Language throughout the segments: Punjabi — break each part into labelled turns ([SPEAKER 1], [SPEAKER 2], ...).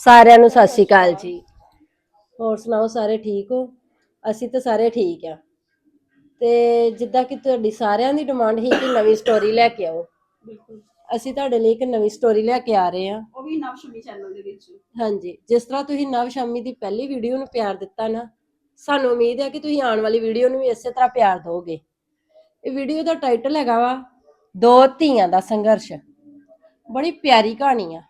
[SPEAKER 1] ਸਾਰਿਆਂ ਨੂੰ ਸਤਿ ਸ਼੍ਰੀ ਅਕਾਲ ਜੀ। ਹੋਰ ਸੁਣਾਓ ਸਾਰੇ ਠੀਕ ਹੋ? ਅਸੀਂ ਤਾਂ ਸਾਰੇ ਠੀਕ ਆ। ਤੇ ਜਿੱਦਾਂ ਕਿ ਤੁਹਾਡੀ ਸਾਰਿਆਂ ਦੀ ਡਿਮਾਂਡ ਸੀ ਕਿ ਨਵੀਂ ਸਟੋਰੀ ਲੈ ਕੇ ਆਓ।
[SPEAKER 2] ਬਿਲਕੁਲ।
[SPEAKER 1] ਅਸੀਂ ਤੁਹਾਡੇ ਲਈ ਇੱਕ ਨਵੀਂ ਸਟੋਰੀ ਲੈ ਕੇ ਆ ਰਹੇ ਹਾਂ
[SPEAKER 2] ਉਹ ਵੀ ਨਵਸ਼ਮੀ ਚੈਨਲ ਦੇ ਵਿੱਚ।
[SPEAKER 1] ਹਾਂਜੀ ਜਿਸ ਤਰ੍ਹਾਂ ਤੁਸੀਂ ਨਵ ਸ਼ਾਮੀ ਦੀ ਪਹਿਲੀ ਵੀਡੀਓ ਨੂੰ ਪਿਆਰ ਦਿੱਤਾ ਨਾ ਸਾਨੂੰ ਉਮੀਦ ਹੈ ਕਿ ਤੁਸੀਂ ਆਉਣ ਵਾਲੀ ਵੀਡੀਓ ਨੂੰ ਵੀ ਇਸੇ ਤਰ੍ਹਾਂ ਪਿਆਰ ਦਿਓਗੇ। ਇਹ ਵੀਡੀਓ ਦਾ ਟਾਈਟਲ ਹੈਗਾ ਵਾ ਦੋ ਧੀਆਂ ਦਾ ਸੰਘਰਸ਼। ਬੜੀ ਪਿਆਰੀ ਕਹਾਣੀ ਆ।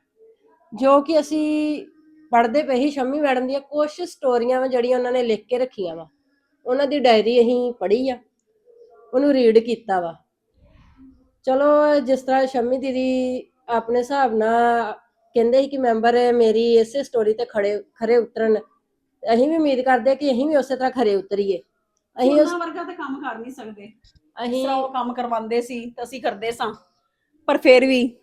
[SPEAKER 1] ਜੋ ਕਿ ਅਸੀਂ ਪੜ੍ਹਦੇ ਪਏ ਸੀ ਸ਼ੰਮੀ ਮੈਡਮ ਦੀਆਂ ਕੁਝ ਸਟੋਰੀਆਂ ਵਾ ਜਿਹੜੀਆਂ ਉਹਨਾਂ ਨੇ ਲਿਖ ਕੇ ਰੱਖੀਆਂ ਵਾ। ਉਹਨਾਂ ਦੀ ਡਾਇਰੀ ਅਸੀਂ ਪੜ੍ਹੀ ਆ ਉਹਨੂੰ ਰੀਡ ਕੀਤਾ ਵਾ। ਚਲੋ ਜਿਸ ਤਰ੍ਹਾਂ ਸ਼ੰਮੀ ਦੀਦੀ ਆਪਣੇ ਹਿਸਾਬ ਨਾਲ ਕਹਿੰਦੇ ਸੀ ਕਿ ਮੈਂਬਰ ਮੇਰੀ ਇਸੇ ਸਟੋਰੀ ਤੇ ਖੜੇ ਖਰੇ ਉਤਰਨ। ਅਸੀਂ ਵੀ ਉਮੀਦ ਕਰਦੇ ਕਿ ਅਸੀਂ ਵੀ ਉਸੇ ਤਰ੍ਹਾਂ ਖਰੇ ਉਤਰੀਏ। ਅਸੀਂ ਉਸ
[SPEAKER 2] ਉਹਨਾਂ ਵਰਗਾ ਤਾਂ ਕੰਮ ਕਰ ਨਹੀਂ ਸਕਦੇ।
[SPEAKER 1] ਅਸੀਂ
[SPEAKER 2] ਉਹ ਕੰਮ ਕਰਵਾਉਂਦੇ ਸੀ ਤਾਂ ਅਸੀਂ ਕਰਦੇ ਸਾਂ। ਪਰ ਫਿਰ ਵੀ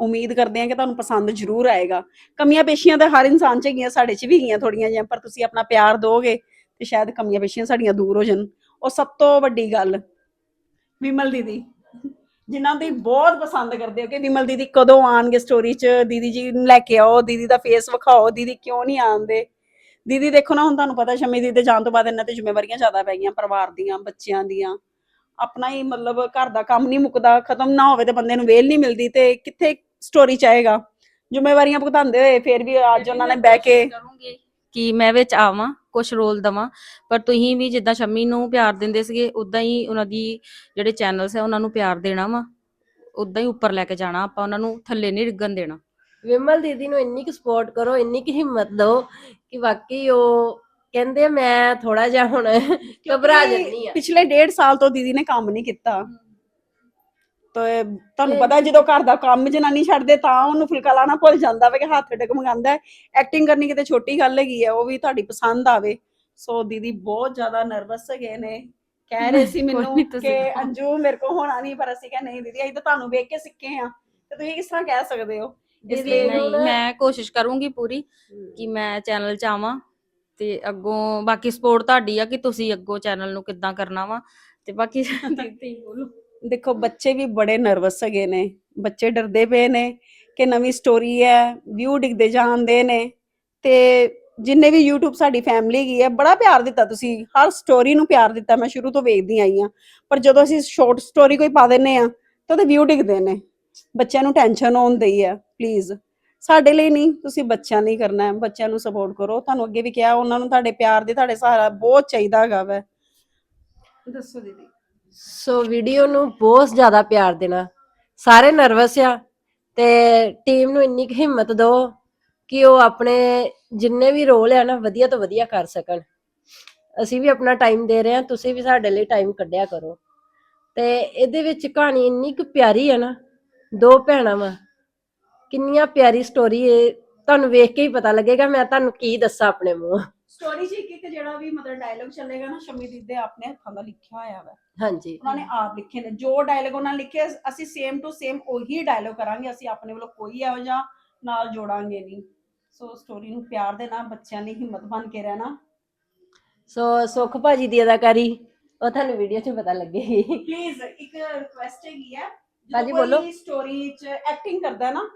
[SPEAKER 2] ਉਮੀਦ ਕਰਦੇ ਹਾਂ ਕਿ ਤੁਹਾਨੂੰ ਪਸੰਦ ਜ਼ਰੂਰ ਆਏਗਾ। ਕਮੀਆਂ ਪੇਸ਼ੀਆਂ ਤਾਂ ਹਰ ਇਨਸਾਨ 'ਚ ਹੈਗੀਆਂ ਸਾਡੇ 'ਚ ਵੀ ਹੈਗੀਆਂ ਥੋੜੀਆਂ ਜਿਹੀਆਂ, ਪਰ ਤੁਸੀਂ ਆਪਣਾ ਪਿਆਰ ਦੋਗੇ ਤੇ ਸ਼ਾਇਦ ਕਮੀਆਂ ਪੇਸ਼ੀਆਂ ਸਾਡੀਆਂ ਦੂਰ ਹੋ ਜਾਣ। ਉਹ ਸਭ ਤੋਂ ਵੱਡੀ ਗੱਲ, ਵਿਮਲ ਦੀਦੀ, ਜਿਨ੍ਹਾਂ ਦੀ ਬਹੁਤ ਪਸੰਦ ਕਰਦੇ ਹੋ ਕਿ ਵਿਮਲ ਦੀਦੀ ਕਦੋਂ ਆਣਗੇ ਸਟੋਰੀ 'ਚ? ਦੀਦੀ ਜੀ ਨੂੰ ਲੈ ਕੇ ਆਓ, ਦੀਦੀ ਦਾ ਫੇਸ ਵਿਖਾਓ, ਦੀਦੀ ਕਿਉਂ ਨਹੀਂ ਆਉਂਦੇ? ਦੀਦੀ ਦੇਖੋ ਨਾ, ਹੁਣ ਤੁਹਾਨੂੰ ਪਤਾ ਸ਼ਮੀ ਦੀਦੀ ਦੇ ਜਾਣ ਤੋਂ ਬਾਅਦ ਇਹਨਾਂ ਤੇ ਜ਼ਿੰਮੇਵਾਰੀਆਂ ਜ਼ਿਆਦਾ ਪੈ ਗਈਆਂ, ਪਰਿਵਾਰ ਦੀਆਂ, ਬੱਚਿਆਂ ਦੀਆਂ। ਆਪਣਾ ਹੀ ਮਤਲਬ ਘਰ ਦਾ ਕੰਮ ਨਹੀਂ ਮੁੱਕਦਾ, ਖਤਮ ਨਾ ਹੋਵੇ ਤੇ ਬੰਦੇ ਨੂੰ ਵੇਲ ਨਹੀਂ ਮਿਲਦੀ ਤੇ ਕਿੱਥੇ ਸਟੋਰੀ ਚਾਹੇਗਾ ਜ਼ਿੰਮੇਵਾਰੀਆਂ ਭੁਗਤਾਉਂਦੇ ਹੋਏ ਫਿਰ ਵੀ ਅੱਜ ਉਹਨਾਂ ਨੇ ਬਹਿ ਕੇ
[SPEAKER 3] ਕਰੂੰਗੀ ਕਿ ਮੈਂ ਵਿੱਚ ਆਵਾਂ ਕੁਝ ਰੋਲ ਦਵਾਂ। ਪਰ ਤੁਸੀਂ ਵੀ ਜਿੱਦਾਂ ਸ਼ੰਮੀ ਨੂੰ ਪਿਆਰ ਦਿੰਦੇ ਸੀਗੇ ਉਦਾਂ ਹੀ ਉਹਨਾਂ ਦੀ ਜਿਹੜੇ ਚੈਨਲਸ ਹੈ ਉਹਨਾਂ ਨੂੰ ਪਿਆਰ ਦੇਣਾ ਵਾ। ਉਦਾਂ ਹੀ ਉੱਪਰ ਲੈ ਕੇ ਜਾਣਾ ਆਪਾਂ ਉਹਨਾਂ ਨੂੰ ਥੱਲੇ ਨਹੀਂ ਡਿੱਗਣ ਦੇਣਾ।
[SPEAKER 1] ਵਿਮਲ ਦੀਦੀ ਨੂੰ ਇੰਨੀ ਕੁ ਸਪੋਰਟ ਕਰੋ ਇੰਨੀ ਕੁ ਹਿੰਮਤ ਦਿਓ ਕਿ ਵਾਕਈ ਉਹ ਕਹਿੰਦੇ ਮੈਂ ਥੋੜਾ ਜਿਹਾ ਹੁਣ ਘਬਰਾ ਜਾਂਦੀ ਆ।
[SPEAKER 2] ਪਿਛਲੇ ਡੇਢ ਸਾਲ ਤੋਂ ਦੀਦੀ ਨੇ ਕੰਮ ਨਹੀਂ ਕੀਤਾ। ਤੇ ਤੁਹਾਨੂੰ ਪਤਾ ਜਦੋਂ ਘਰ ਦਾ ਕੰਮ ਜਨਾਨੀ ਛੱਡਦੇ ਤਾਂ ਉਹਨੂੰ ਫੁਲਕਾ ਲਾਣਾ ਭੁੱਲ ਜਾਂਦਾ ਵੇ ਕਿ ਹੱਥ ਡਗਮਗਾਉਂਦਾ ਐਕਟਿੰਗ ਕਰਨੀ ਕਿਤੇ ਛੋਟੀ ਗੱਲ ਹੈਗੀ ਹੈ ਉਹ ਵੀ ਤੁਹਾਡੀ ਪਸੰਦ ਆਵੇ। ਸੋ ਦੀਦੀ ਬਹੁਤ ਜ਼ਿਆਦਾ ਨਰਵਸ ਹੈਗੇ ਨੇ। ਕਹਿ ਰਹੇ ਸੀ ਮੈਨੂੰ ਕਿ। ਅੰਜੂ ਮੇਰੇ ਕੋ ਹੋਣਾ ਨਹੀਂ ਪਰ ਅਸੀਂ ਕਿਹਾ ਨਹੀਂ ਦੀਦੀ ਅਸੀਂ ਤਾਂ ਤੁਹਾਨੂੰ ਵੇਖ ਕੇ ਸਿੱਖੇ ਆ ਤੇ ਤੁਸੀਂ ਕਿਸ ਤਰ੍ਹਾਂ ਕਹਿ ਸਕਦੇ ਹੋ? ਇਸ
[SPEAKER 1] ਦੀਦੀ
[SPEAKER 2] ਲਈ
[SPEAKER 3] ਨਹੀਂ ਮੈਂ ਕੋਸ਼ਿਸ਼ ਕਰੂੰਗੀ ਪੂਰੀ ਕਿ ਮੈਂ ਚੈਨਲ 'ਚ ਆਵਾਂ ਤੇ ਅੱਗੋਂ ਬਾਕੀ ਸਪੋਰਟ ਤੁਹਾਡੀ ਆ ਕਿ ਤੁਸੀਂ ਅੱਗੋਂ ਚੈਨਲ ਨੂੰ ਕਿੱਦਾਂ ਕਰਨਾ ਵਾ। ਤੇ ਬਾਕੀ ਤੁਸੀਂ ਬੋਲੋ।
[SPEAKER 2] ਦੇਖੋ, ਬੱਚੇ ਵੀ ਬੜੇ ਨਰਵਸ ਹੈਗੇ ਨੇ। ਬੱਚੇ ਡਰਦੇ ਪਏ ਨੇ ਕਿ ਨਵੀਂ ਸਟੋਰੀ ਹੈ ਵਿਊ ਡਿੱਗਦੇ ਜਾਂਦੇ ਨੇ। ਤੇ ਜਿੰਨੇ ਵੀ YouTube ਸਾਡੀ ਫੈਮਿਲੀ ਗਈ ਹੈ, ਬੜਾ ਪਿਆਰ ਦਿੱਤਾ ਤੁਸੀਂ। ਹਰ ਸਟੋਰੀ ਨੂੰ ਪਿਆਰ ਦਿੱਤਾ, ਮੈਂ ਸ਼ੁਰੂ ਤੋਂ ਵੇਖਦੀ ਆਈ ਆ ਪਰ ਜਦੋਂ ਅਸੀਂ ਸ਼ਾਰਟ ਸਟੋਰੀ ਕੋਈ ਪਾ ਦਿੰਨੇ ਆ ਤਾਂ ਉਹਦੇ ਵਿਊ ਡਿੱਗਦੇ ਨੇ। ਬੱਚਿਆਂ ਨੂੰ ਟੈਨਸ਼ਨ ਹੁੰਦੀ ਹੈ ਪਲੀਜ਼ ਸਾਡੇ ਲਈ ਨਹੀਂ, ਤੁਸੀਂ ਬੱਚਿਆਂ ਲਈ ਕਰਨਾ ਹੈ। ਬੱਚਿਆਂ ਨੂੰ ਸਪੋਰਟ ਕਰੋ। ਤੁਹਾਨੂੰ ਅੱਗੇ ਵੀ ਕਿਹਾ, ਉਹਨਾਂ ਨੂੰ ਤੁਹਾਡੇ ਪਿਆਰ ਦੇ ਤੁਹਾਡੇ ਸਹਾਰਾ ਬਹੁਤ ਚਾਹੀਦਾ ਹੈਗਾ ਵੈ। ਦੱਸੋ ਦੀਦੀ।
[SPEAKER 1] ਸੋ ਵੀਡੀਓ ਨੂੰ ਬਹੁਤ ਜ਼ਿਆਦਾ ਪਿਆਰ ਦੇਣਾ। ਸਾਰੇ ਨਰਵਸ ਆ ਤੇ ਟੀਮ ਨੂੰ ਇੰਨੀ ਕੁ ਹਿੰਮਤ ਦਿਓ ਕਿ ਉਹ ਆਪਣੇ ਜਿੰਨੇ ਵੀ ਰੋਲ ਆ ਨਾ, ਵਧੀਆ ਤੋਂ ਵਧੀਆ ਕਰ ਸਕਣ। ਅਸੀਂ ਵੀ ਆਪਣਾ ਟਾਈਮ ਦੇ ਰਹੇ ਹਾਂ ਤੁਸੀਂ ਵੀ ਸਾਡੇ ਲਈ ਟਾਈਮ ਕੱਢਿਆ ਕਰੋ। ਤੇ ਇਹਦੇ ਵਿੱਚ ਕਹਾਣੀ ਇੰਨੀ ਕੁ ਪਿਆਰੀ ਆ ਨਾ, ਦੋ ਭੈਣਾਂ ਵਾ। ਕਿੰਨੀਆਂ ਪਿਆਰੀ ਸਟੋਰੀ ਏ ਤੁਹਾਨੂੰ ਵੇਖ ਕੇ ਹੀ ਪਤਾ ਲੱਗੇਗਾ, ਮੈਂ ਤੁਹਾਨੂੰ ਕੀ ਦੱਸਾਂ ਆਪਣੇ ਮੂੰਹ।
[SPEAKER 2] ਸਟੋਰੀ 'ਚ ਇੱਕ ਇੱਕ ਜਿਹੜਾ ਵੀ ਮਤਲਬ ਡਾਇਲੌਗ ਚੱਲੇਗਾ ਨਾ ਸ਼ਮੀ ਦੀਦੀ ਦੇ ਆਪਣੇ ਹੱਥਾਂ ਦਾ ਲਿਖਿਆ ਹੋਇਆ ਵਾ।
[SPEAKER 1] ਹਾਂਜੀ।
[SPEAKER 2] ਉਹਨਾਂ ਨੇ ਆਪ ਲਿਖੇ ਨੇ। ਜੋ ਡਾਇਲੌਗ ਉਹਨਾਂ ਨੇ ਲਿਖੇ ਅਸੀਂ ਸੇਮ ਟੂ ਸੇਮ ਉਹੀ ਡਾਇਲੌਗ ਕਰਾਂਗੇ। ਅਸੀਂ ਆਪਣੇ ਵੱਲੋਂ ਕੋਈ ਇਹੋ ਜਿਹਾ ਨਾਲ ਜੋੜਾਂਗੇ ਨਹੀਂ। ਸੋ ਸਟੋਰੀ ਨੂੰ ਪਿਆਰ ਦੇਣਾ ਬੱਚਿਆਂ ਲਈ ਹਿੰਮਤ ਬਣ ਕੇ ਰਹਿਣਾ।
[SPEAKER 1] ਸੋ ਸੁਖ ਭਾਜੀ ਦੀ ਅਦਾਕਾਰੀ ਉਹ ਤੁਹਾਨੂੰ ਵੀਡੀਓ 'ਚ ਪਤਾ ਲੱਗੇਗੀ।
[SPEAKER 2] ਪਲੀਜ਼ ਇੱਕ ਰਿਕੁਐਸਟ ਹੈਗੀ ਹੈ
[SPEAKER 1] ਭਾਜੀ ਬੋਲੋ।
[SPEAKER 2] ਸਟੋਰੀ 'ਚ ਐਕਟਿੰਗ ਕਰਦਾ ਨਾ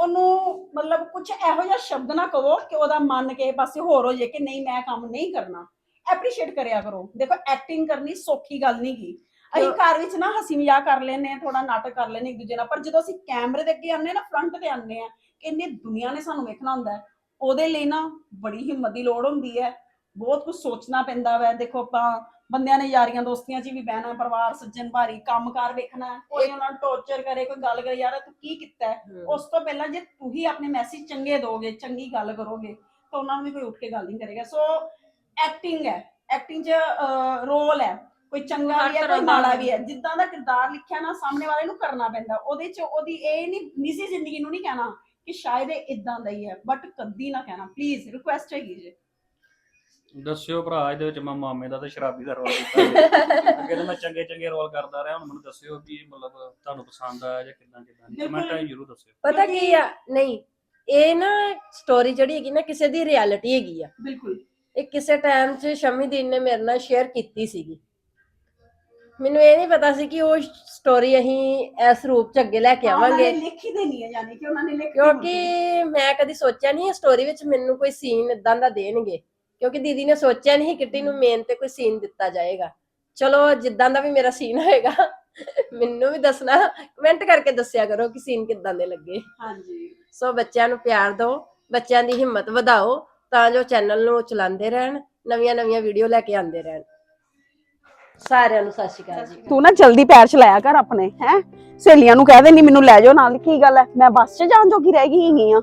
[SPEAKER 2] ਉਹਨੂੰ ਮਤਲਬ ਕੁਝ ਇਹੋ ਜਿਹਾ ਸ਼ਬਦ ਨਾ ਕਹੋ ਕਿ ਉਹਦਾ ਮਨ ਕੇ ਪਾਸੇ ਹੋਰ ਹੋ ਜੇ ਕਿ ਨਹੀਂ ਮੈਂ ਕੰਮ ਨਹੀਂ ਕਰਨਾ। ਐਪਰੀਸ਼ੀਏਟ ਕਰਿਆ ਕਰੋ। ਦੇਖੋ ਐਕਟਿੰਗ ਕਰਨੀ ਸੌਖੀ ਗੱਲ ਨਹੀਂ ਗੀ। ਅਸੀਂ ਘਰ ਵਿੱਚ ਨਾ ਹਸੀ ਮਜ਼ਾਕ ਕਰ ਲੈਨੇ ਆ ਥੋੜਾ ਨਾਟਕ ਕਰ ਲੈਨੇ ਇੱਕ ਦੂਜੇ ਨਾਲ। ਪਰ ਜਦੋਂ ਅਸੀਂ ਕੈਮਰੇ ਦੇ ਅੱਗੇ ਆਉਂਦੇ ਨਾ ਫਰੰਟ ਤੇ ਆਉਂਦੇ ਆ ਕਿ ਇੰਨੀ ਦੁਨੀਆ ਨੇ ਸਾਨੂੰ ਵੇਖਣਾ ਹੁੰਦਾ ਹੈ ਉਹਦੇ ਲਈ ਨਾ ਬੜੀ ਹਿੰਮਤ ਦੀ ਲੋੜ ਹੁੰਦੀ ਹੈ। ਬਹੁਤ ਕੁਝ ਸੋਚਣਾ ਪੈਂਦਾ ਵੈ। ਦੇਖੋ ਆਪਾਂ ਬੰਦਿਆਂ ਨੇ ਯਾਰੀਆਂ ਦੋਸਤੀਆਂ 'ਚ ਵੀ ਬਹਿਣਾ ਪਰਿਵਾਰ ਸੱਜਣ ਭਾਰੀ ਕੰਮਕਾਰ ਵੇਖਣਾ ਕੋਈ ਉਹਨਾਂ ਨੂੰ ਟੌਰਚਰ ਕਰੇ ਕੋਈ ਗੱਲ ਕਰੇ ਯਾਰ ਤੂੰ ਕੀ ਕੀਤਾ ਹੈ? ਉਸ ਤੋਂ ਪਹਿਲਾਂ ਜੇ ਤੂੰ ਹੀ ਆਪਣੇ ਮੈਸੇਜ ਚੰਗੇ ਦੋਗੇ ਚੰਗੀ ਗੱਲ ਕਰੋਗੇ ਤਾਂ ਉਹਨਾਂ ਨੂੰ ਵੀ ਕੋਈ ਉੱਠ ਕੇ ਗੱਲ ਨਹੀਂ ਕਰੇਗਾ। ਸੋ ਐਕਟਿੰਗ ਹੈ। ਐਕਟਿੰਗ 'ਚ ਰੋਲ ਹੈ। ਕੋਈ ਚੰਗਾ
[SPEAKER 3] ਹਰ
[SPEAKER 2] ਵੀ ਹੈ
[SPEAKER 3] ਤਰ੍ਹਾਂ
[SPEAKER 2] ਕੋਈ
[SPEAKER 3] ਦਾ
[SPEAKER 2] ਮਾੜਾ ਵੀ ਹੈ। ਜਿੱਦਾਂ ਦਾ ਕਿਰਦਾਰ ਲਿਖਿਆ ਨਾ ਸਾਹਮਣੇ ਵਾਲੇ ਨੂੰ ਕਰਨਾ ਪੈਂਦਾ। ਉਹਦੇ 'ਚ ਉਹਦੀ ਇਹ ਨਹੀਂ ਨਿੱਜੀ ਜ਼ਿੰਦਗੀ ਨੂੰ ਨਹੀਂ ਕਹਿਣਾ ਕਿ ਸ਼ਾਇਦ ਇਹ ਇਦਾਂ ਦਾ ਹੀ ਹੈ ਬਟ ਕਦੀ ਨਾ ਕਹਿਣਾ। ਪਲੀਜ਼ ਰਿਕੁਐਸਟ ਹੈਗੀ ਜੇ।
[SPEAKER 4] ਦੱਸਿਓ ਭਰਾ ਇਹਦੇ ਵਿੱਚ ਮੈਂ ਮਾਮੇ ਦਾ ਤੇ ਸ਼ਰਾਬੀ ਦਾ ਰੋਲ ਕੀਤਾ। ਜੀ। ਅੱਗੇ ਤਾਂ ਮੈਂ ਚੰਗੇ ਚੰਗੇ ਰੋਲ ਕਰਦਾ ਰਿਹਾ ਹੁਣ ਮੈਨੂੰ ਦੱਸਿਓ ਵੀ ਮਤਲਬ ਤੁਹਾਨੂੰ ਪਸੰਦ ਆਇਆ ਜਾਂ ਕਿੱਦਾਂ ਕਿੱਦਾਂ ਨਹੀਂ। ਕਮੈਂਟਾਂ 'ਚ ਜ਼ਰੂਰ ਦੱਸਿਓ।
[SPEAKER 1] ਪਤਾ ਕੀ ਆ ਨਹੀਂ ਇਹ ਨਾ ਸਟੋਰੀ ਜਿਹੜੀ ਹੈਗੀ ਨਾ ਕਿਸੇ ਦੀ ਰਿਐਲਿਟੀ ਹੈਗੀ ਆ।
[SPEAKER 2] ਬਿਲਕੁਲ।
[SPEAKER 1] ਇਹ ਕਿਸੇ ਟਾਈਮ 'ਚ ਸ਼ਮੀ ਦੀਨ ਨੇ ਮੇਰੇ ਨਾਲ ਸ਼ੇਅਰ ਕੀਤੀ ਸੀਗੀ। ਮੈਨੂੰ ਇਹ ਨਹੀਂ ਪਤਾ ਸੀ ਕਿ ਉਹ ਸਟੋਰੀ ਅਸੀਂ ਇਸ ਰੂਪ ਚ ਅੱਗੇ ਲੈ ਕੇ ਆਵਾਂਗੇ।
[SPEAKER 2] ਲਿਖ ਦੇਣੀ ਹੈ ਯਾਨੀ ਕਿ ਉਹਨਾਂ ਨੇ ਲਿਖ
[SPEAKER 1] ਕਿਉਂਕਿ ਮੈਂ ਕਦੀ ਸੋਚਿਆ ਨਹੀਂ ਸਟੋਰੀ ਵਿੱਚ ਮੈਨੂੰ ਕੋਈ ਸੀਨ ਇਦਾਂ ਦਾ ਦੇਣਗੇ। ਕਿਉਂਕਿ ਦੀਦੀ ਨੇ ਸੋਚਿਆ ਨਹੀਂ ਕਿੱਟੀ ਨੂੰ ਮੇਨ ਤੇ ਕੋਈ ਸੀਨ ਦਿੱਤਾ ਜਾਏਗਾ। ਚਲੋ ਜਿੱਦਾਂ ਦਾ ਵੀ ਮੇਰਾ ਸੀਨ ਹੋਏਗਾ ਮੈਨੂੰ ਵੀ ਦੱਸਣਾ ਕਮੈਂਟ ਕਰਕੇ ਦੱਸਿਆ ਕਰੋ ਕਿ ਸੀਨ ਕਿੱਦਾਂ ਦੇ ਲੱਗੇ।
[SPEAKER 2] ਹਾਂਜੀ।
[SPEAKER 1] ਸੋ ਬੱਚਿਆਂ ਨੂੰ ਪਿਆਰ ਦਿਓ ਬੱਚਿਆਂ ਦੀ ਹਿੰਮਤ ਵਧਾਓ ਤਾਂ ਜੋ ਚੈਨਲ ਨੂੰ ਚਲਾਉਂਦੇ ਰਹਿਣ ਨਵੀਆਂ ਨਵੀਆਂ ਵੀਡੀਓ ਲੈ ਕੇ ਆਉਂਦੇ ਰਹਿਣ। ਸਾਰਿਆਂ ਨੂੰ ਸਤਿ ਸ਼੍ਰੀ ਅਕਾਲ ਜੀ।
[SPEAKER 2] ਤੂੰ ਨਾ ਜਲਦੀ ਪੈਰ ਚਲਾਇਆ ਕਰ ਆਪਣੇ ਹੈ? ਸਹੇਲੀਆਂ ਨੂੰ ਕਹਿ ਦੇਣੀ ਮੈਨੂੰ ਲੈ ਜਾਓ ਨਾਲ ਕੀ ਗੱਲ ਹੈ? ਮੈਂ ਬੱਸ 'ਚ ਜਾਣ ਜੋਗੀ ਰਹਿ ਗਈ ਹੈਗੀ ਆ।